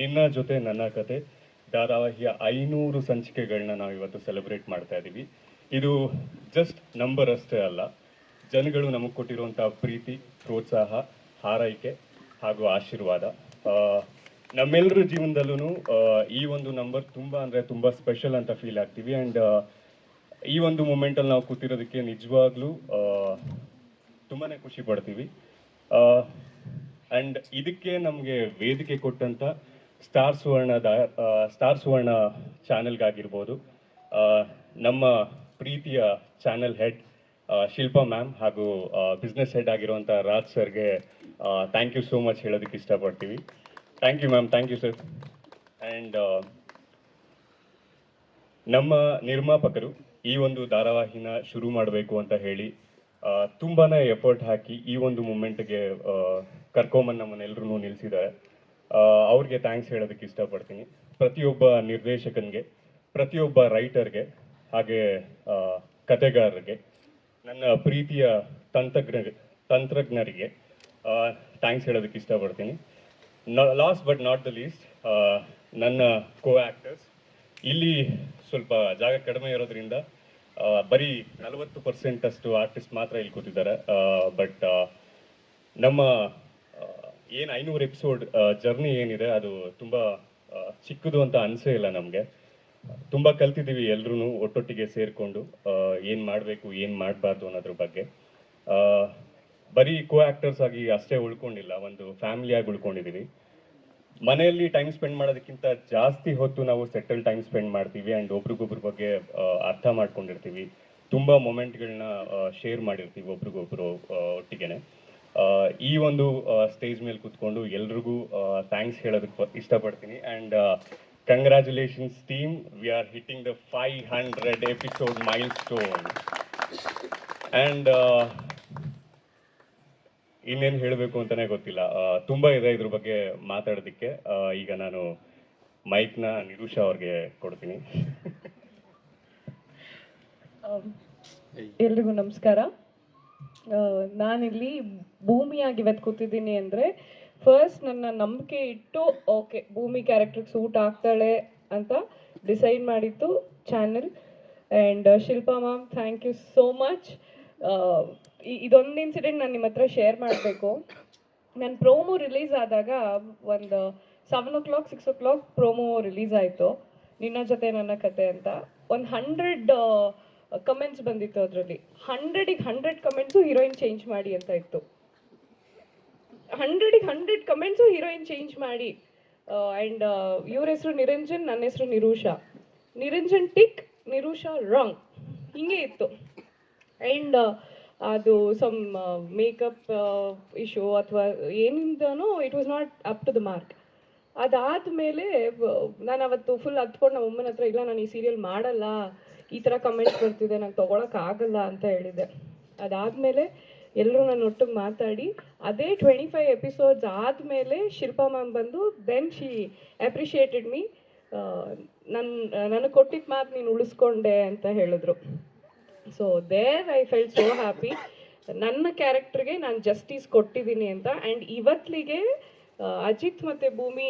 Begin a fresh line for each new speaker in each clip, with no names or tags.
ನಿನ್ನ ಜೊತೆ ನನ್ನ ಕತೆ. ಧಾರಾವಾಹಿಯ ಐನೂರು ಸಂಚಿಕೆಗಳನ್ನ ನಾವು ಇವತ್ತು ಸೆಲೆಬ್ರೇಟ್ ಮಾಡ್ತಾ ಇದ್ದೀವಿ ಇದು ಜಸ್ಟ್ ನಂಬರ್ ಅಷ್ಟೇ ಅಲ್ಲ. ಜನಗಳು ನಮಗೆ ಕೊಟ್ಟಿರುವಂಥ ಪ್ರೀತಿ, ಪ್ರೋತ್ಸಾಹ, ಹಾರೈಕೆ ಹಾಗೂ ಆಶೀರ್ವಾದ. ನಮ್ಮೆಲ್ಲರ ಜೀವನದಲ್ಲೂ ಈ ಒಂದು ನಂಬರ್ ತುಂಬ ಅಂದರೆ ತುಂಬ ಸ್ಪೆಷಲ್ ಅಂತ ಫೀಲ್ ಆಗ್ತೀವಿ. ಆ್ಯಂಡ್ ಈ ಒಂದು ಮೂಮೆಂಟಲ್ಲಿ ನಾವು ಕೂತಿರೋದಕ್ಕೆ ನಿಜವಾಗ್ಲೂ ತುಂಬಾ ಖುಷಿ ಪಡ್ತೀವಿ. ಆ್ಯಂಡ್ ಇದಕ್ಕೆ ನಮಗೆ ವೇದಿಕೆ ಕೊಟ್ಟಂತ ಸ್ಟಾರ್ ಸುವರ್ಣದ ಸ್ಟಾರ್ ಸುವರ್ಣ ಚಾನೆಲ್ಗಾಗಿರ್ಬೋದು ನಮ್ಮ ಪ್ರೀತಿಯ ಚಾನೆಲ್ ಹೆಡ್ ಶಿಲ್ಪಾ ಮ್ಯಾಮ್ ಹಾಗೂ ಬಿಸ್ನೆಸ್ ಹೆಡ್ ಆಗಿರುವಂಥ ರಾಜ್ ಸರ್ಗೆ ಥ್ಯಾಂಕ್ ಯು ಸೋ ಮಚ್ ಹೇಳೋದಕ್ಕೆ ಇಷ್ಟಪಡ್ತೀವಿ. Thank you ma'am thank you sir and ನಮ್ಮ ನಿರ್ಮಾಪಕರು ಈ ಒಂದು ಧಾರಾವಾಹಿನ ಶುರು ಮಾಡಬೇಕು ಅಂತ ಹೇಳಿ ತುಂಬಾ ಎಫರ್ಟ್ ಹಾಕಿ ಈ ಒಂದು ಮೂಮೆಂಟ್ಗೆ ಕರ್ಕೊಂಬಂದು ನಮ್ಮನ್ನೆಲ್ಲರೂ ನಿಲ್ಲಿಸಿದ್ದಾರೆ ಅವ್ರಿಗೆ ಥ್ಯಾಂಕ್ಸ್ ಹೇಳೋದಕ್ಕೆ ಇಷ್ಟಪಡ್ತೀನಿ. ಪ್ರತಿಯೊಬ್ಬ ನಿರ್ದೇಶಕನಿಗೆ, ಪ್ರತಿಯೊಬ್ಬ ರೈಟರ್ಗೆ ಹಾಗೆ ಕತೆಗಾರರಿಗೆ ನನ್ನ ಪ್ರೀತಿಯ ತಂತ್ರಜ್ಞ, ತಂತ್ರಜ್ಞರಿಗೆ ಥ್ಯಾಂಕ್ಸ್ ಹೇಳೋದಕ್ಕೆ ಇಷ್ಟಪಡ್ತೀನಿ. Last but not the least ನನ್ನ ಕೋ ಆ್ಯಕ್ಟರ್ಸ್ ಇಲ್ಲಿ ಸ್ವಲ್ಪ ಜಾಗ ಕಡಿಮೆ ಇರೋದ್ರಿಂದ ಬರೀ ನಲವತ್ತು ಪರ್ಸೆಂಟಷ್ಟು ಆರ್ಟಿಸ್ಟ್ ಮಾತ್ರ ಇಲ್ಲಿ ಕೂತಿದ್ದಾರೆ. ಬಟ್ ನಮ್ಮ ಏನು ಐನೂರು ಎಪಿಸೋಡ್ ಜರ್ನಿ ಏನಿದೆ, ಅದು ತುಂಬ ಚಿಕ್ಕದು ಅಂತ ಅನಿಸೇ ಇಲ್ಲ ನಮಗೆ. ತುಂಬ ಕಲ್ತಿದ್ದೀವಿ ಎಲ್ರೂ ಒಟ್ಟೊಟ್ಟಿಗೆ ಸೇರಿಕೊಂಡು ಏನು ಮಾಡಬೇಕು, ಏನು ಮಾಡಬಾರ್ದು ಅನ್ನೋದ್ರ ಬಗ್ಗೆ. ಬರೀ ಕೋ ಆ್ಯಕ್ಟರ್ಸ್ ಆಗಿ ಅಷ್ಟೇ ಉಳ್ಕೊಂಡಿಲ್ಲ, ಒಂದು ಫ್ಯಾಮಿಲಿಯಾಗಿ ಉಳ್ಕೊಂಡಿದ್ದೀವಿ. ಮನೆಯಲ್ಲಿ ಟೈಮ್ ಸ್ಪೆಂಡ್ ಮಾಡೋದಕ್ಕಿಂತ ಜಾಸ್ತಿ ಹೊತ್ತು ನಾವು ಸೆಟಲ್ ಟೈಮ್ ಸ್ಪೆಂಡ್ ಮಾಡ್ತೀವಿ ಆ್ಯಂಡ್ ಒಬ್ರಿಗೊಬ್ರ ಬಗ್ಗೆ ಅರ್ಥ ಮಾಡ್ಕೊಂಡಿರ್ತೀವಿ. ತುಂಬ ಮೊಮೆಂಟ್ಗಳನ್ನ ಶೇರ್ ಮಾಡಿರ್ತೀವಿ ಒಬ್ರಿಗೊಬ್ರು ಒಟ್ಟಿಗೆನೆ. ಈ ಒಂದು ಸ್ಟೇಜ್ ಮೇಲೆ ಕೂತ್ಕೊಂಡು ಎಲ್ರಿಗೂ ಥ್ಯಾಂಕ್ಸ್ ಹೇಳೋದಕ್ಕೆ ಇಷ್ಟಪಡ್ತೀನಿ. And congratulations team we are hitting the five hundred episode milestone and ಇನ್ನೇನು ಹೇಳಬೇಕು ಅಂತಲೇ ಗೊತ್ತಿಲ್ಲ. ತುಂಬ ಇದೆ ಇದ್ರ ಬಗ್ಗೆ ಮಾತಾಡೋದಕ್ಕೆ. ಈಗ ನಾನು ಮೈಕ್ನ ನಿರುಷಾ ಅವ್ರಿಗೆ ಕೊಡ್ತೀನಿ.
ಎಲ್ರಿಗೂ ನಮಸ್ಕಾರ. ನಾನಿಲ್ಲಿ ಭೂಮಿಯಾಗಿ ಇವತ್ತು ಕೂತಿದ್ದೀನಿ ಅಂದರೆ ಫಸ್ಟ್ ನನ್ನ ನಂಬಿಕೆ ಇಟ್ಟು ಓಕೆ ಭೂಮಿ ಕ್ಯಾರೆಕ್ಟರ್ಗೆ ಸೂಟ್ ಆಗ್ತಾಳೆ ಅಂತ ಡಿಸೈಡ್ ಮಾಡಿತ್ತು channel and Shilpa ma'am thank you so much ಇದೊಂದು ಇನ್ಸಿಡೆಂಟ್ ನಾನು ನಿಮ್ಮ ಹತ್ರ ಶೇರ್ ಮಾಡಬೇಕು. ನನ್ನ ಪ್ರೋಮೋ ರಿಲೀಸ್ ಆದಾಗ ಒಂದು seven o'clock six o'clock promo release ಆಯಿತು. ನಿನ್ನ ಜೊತೆ ನನ್ನ ಕತೆ ಅಂತ. ಒಂದು ಹಂಡ್ರೆಡ್ ಕಮೆಂಟ್ಸ್ ಬಂದಿತ್ತು ಅದರಲ್ಲಿ. ಹಂಡ್ರೆಡಿಗೆ ಹಂಡ್ರೆಡ್ ಕಮೆಂಟ್ಸು ಹೀರೋಯಿನ್ ಚೇಂಜ್ ಮಾಡಿ ಅಂತ ಇತ್ತು. ಹಂಡ್ರೆಡಿಗೆ ಹಂಡ್ರೆಡ್ ಕಮೆಂಟ್ಸು ಹೀರೋಯಿನ್ ಚೇಂಜ್ ಮಾಡಿ. ಆ್ಯಂಡ್ ಇವ್ರ ಹೆಸರು ನಿರಂಜನ್, ನನ್ನ ಹೆಸರು ನಿರೂಷಾ. ನಿರಂಜನ್ ಟಿಕ್ ನಿರೂಷಾ ರಾಂಗ್ ಹಿಂಗೆ ಇತ್ತು. ಆ್ಯಂಡ್ ಅದು ಸಮ್ ಮೇಕಪ್ ಇಶ್ಯೂ ಅಥವಾ ಏನಿಂದನೂ it was not up to the mark ಅದಾದ ಮೇಲೆ ನಾನು ಅವತ್ತು ಫುಲ್ ಹತ್ಕೊಂಡು ನಮ್ಮ ಅಮ್ಮನ ಹತ್ರ, ಇಲ್ಲ, ನಾನು ಈ ಸೀರಿಯಲ್ ಮಾಡಲ್ಲ. ಈ ಥರ ಕಮೆಂಟ್ಸ್ ಬರ್ತಿದೆ, ನಂಗೆ ತೊಗೊಳಕ್ಕೆ ಆಗಲ್ಲ ಅಂತ ಹೇಳಿದೆ. ಅದಾದಮೇಲೆ ಎಲ್ಲರೂ ನನ್ನ ಒಟ್ಟಿಗೆ ಮಾತಾಡಿ, ಅದೇ ಟ್ವೆಂಟಿ ಫೈವ್ ಎಪಿಸೋಡ್ಸ್ ಆದಮೇಲೆ ಶಿಲ್ಪಾ ಮ್ಯಾಮ್ ಬಂದು ದೆನ್ ಶಿ ಅಪ್ರಿಷಿಯೇಟೆಡ್ ಮೀ ನನ್ನ ನನಗೆ ಕೊಟ್ಟಿದ್ದ ಮಾತು ನೀನು ಉಳಿಸ್ಕೊಂಡೆ ಅಂತ ಹೇಳಿದ್ರು. So there I felt so happy ನನ್ನ ಕ್ಯಾರೆಕ್ಟರ್ಗೆ ನಾನು ಜಸ್ಟಿಸ್ ಕೊಟ್ಟಿದ್ದೀನಿ ಅಂತ. ಆ್ಯಂಡ್ ಇವತ್ತಿಗೆ ಅಜಿತ್ ಮತ್ತು ಭೂಮಿ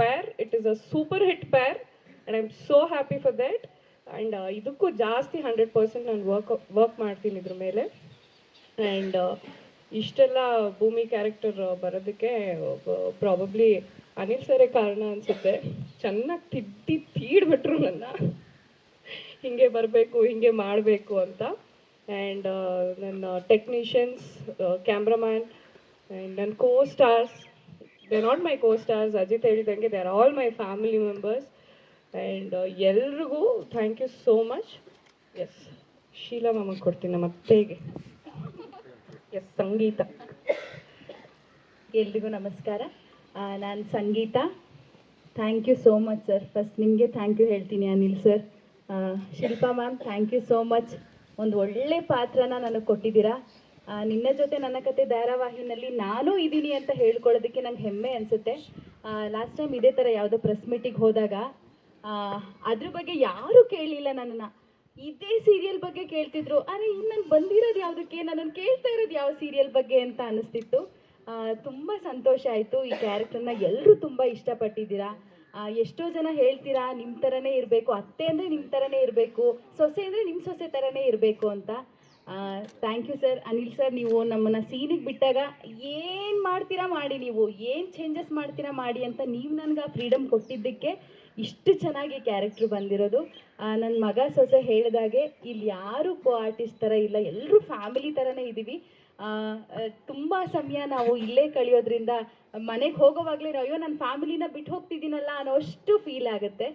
ಪ್ಯಾರ್ it is a super hit Pyaar and I am so happy for that and ಇದಕ್ಕೂ ಜಾಸ್ತಿ ಹಂಡ್ರೆಡ್ ಪರ್ಸೆಂಟ್ ನಾನು ವರ್ಕ್ ವರ್ಕ್ ಮಾಡ್ತೀನಿ ಇದ್ರ ಮೇಲೆ. ಆ್ಯಂಡ್ ಇಷ್ಟೆಲ್ಲ ಭೂಮಿ ಕ್ಯಾರೆಕ್ಟರ್ ಬರೋದಕ್ಕೆ ಪ್ರಾಬಬ್ಲಿ ಅನಿಲ್ ಸರೇ ಕಾರಣ ಅನಿಸುತ್ತೆ. ಚೆನ್ನಾಗಿ ತಿದ್ದಿ ತೀಡ್ಬಿಟ್ರು ನನ್ನ. ಹಿಂಗೆ ಬರಬೇಕು, ಹಿಂಗೆ ಮಾಡಬೇಕು ಅಂತ. ಆ್ಯಂಡ್ ನನ್ನ ಟೆಕ್ನಿಷಿಯನ್ಸ್ ಕ್ಯಾಮ್ರಾಮ್ಯಾನ್ ಆ್ಯಂಡ್ ನನ್ನ co stars they not my co stars Ajith ಹೇಳಿದಂಗೆ they are all my family members and ಎಲ್ರಿಗೂ thank you so much yes Sheela ಮಾಮಗೆ ಕೊಡ್ತೀನಿ ನಮ್ಮ ಅತ್ತೆಗೆ. ಎಸ್ ಸಂಗೀತ.
ಎಲ್ರಿಗೂ ನಮಸ್ಕಾರ. ನಾನು Sangeetha. Thank you so much sir first ನಿಮಗೆ ಥ್ಯಾಂಕ್ ಯು ಹೇಳ್ತೀನಿ Anil sir Shilpa ma'am thank you so much ಒಂದು ಒಳ್ಳೆ ಪಾತ್ರನ ನನಗೆ ಕೊಟ್ಟಿದ್ದೀರಾ. ನಿನ್ನ ಜೊತೆ ನನ್ನ ಕತೆ ಧಾರಾವಾಹಿನಲ್ಲಿ ನಾನು ಇದ್ದೀನಿ ಅಂತ ಹೇಳ್ಕೊಳ್ಳೋದಕ್ಕೆ ನಂಗೆ ಹೆಮ್ಮೆ ಅನಿಸುತ್ತೆ. ಲಾಸ್ಟ್ ಟೈಮ್ ಇದೇ ಥರ ಯಾವುದೋ ಪ್ರೆಸ್ ಮೀಟಿಗೆ ಹೋದಾಗ ಅದ್ರ ಬಗ್ಗೆ ಯಾರೂ ಕೇಳಲಿಲ್ಲ ನನ್ನನ್ನು. ಇದೇ ಸೀರಿಯಲ್ ಬಗ್ಗೆ ಕೇಳ್ತಿದ್ರು. ಅರೆ ಇನ್ನು ನಾನು ಬಂದಿರೋದು ಯಾವುದಕ್ಕೆ? ನನ್ನನ್ನು ಕೇಳ್ತಾ ಇರೋದು ಯಾವ ಸೀರಿಯಲ್ ಬಗ್ಗೆ ಅಂತ ಅನಿಸ್ತಿತ್ತು ತುಂಬ ಸಂತೋಷ ಆಯಿತು. ಈ ಕ್ಯಾರೆಕ್ಟರ್ನ ಎಲ್ಲರೂ ತುಂಬ ಇಷ್ಟಪಟ್ಟಿದ್ದೀರಾ? ಎಷ್ಟೋ ಜನ ಹೇಳ್ತೀರಾ ನಿಮ್ಮ ಥರನೇ ಇರಬೇಕು. ಅತ್ತೆ ಅಂದರೆ ನಿಮ್ಮ ಥರನೇ ಇರಬೇಕು. ಸೊಸೆ ಅಂದರೆ ನಿಮ್ಮ ಸೊಸೆ ಥರನೇ ಇರಬೇಕು ಅಂತ. Thank you sir Anil sir ನೀವು ನಮ್ಮನ್ನು ಸೀನಿಗೆ ಬಿಟ್ಟಾಗ ಏನು ಮಾಡ್ತೀರಾ ಮಾಡಿ ನೀವು? ಏನು ಚೇಂಜಸ್ ಮಾಡ್ತೀರಾ ಮಾಡಿ ಅಂತ ನೀವು ನನಗೆ ಆ ಫ್ರೀಡಮ್ ಕೊಟ್ಟಿದ್ದಕ್ಕೆ ಇಷ್ಟು ಚೆನ್ನಾಗಿ ಕ್ಯಾರೆಕ್ಟ್ರ್ ಬಂದಿರೋದು. ನನ್ನ ಮಗ ಸೊಸೆ ಹೇಳಿದಾಗೆ ಇಲ್ಲಿ ಯಾರು ಕೋ ಆರ್ಟಿಸ್ಟ್ ಥರ ಇಲ್ಲ ಎಲ್ಲರೂ ಫ್ಯಾಮಿಲಿ ಥರನೇ ಇದ್ದೀವಿ ತುಂಬ ಸಮಯ ನಾವು ಇಲ್ಲೇ ಕಳೆಯೋದ್ರಿಂದ ಮನೆಗೆ ಹೋಗೋವಾಗಲೇ ಅಯ್ಯೋ ನನ್ನ ಫ್ಯಾಮಿಲಿನ ಬಿಟ್ಟು ಹೋಗ್ತಿದ್ದೀನಲ್ಲ ಅನ್ನೋಷ್ಟು ಫೀಲ್ ಆಗುತ್ತೆ.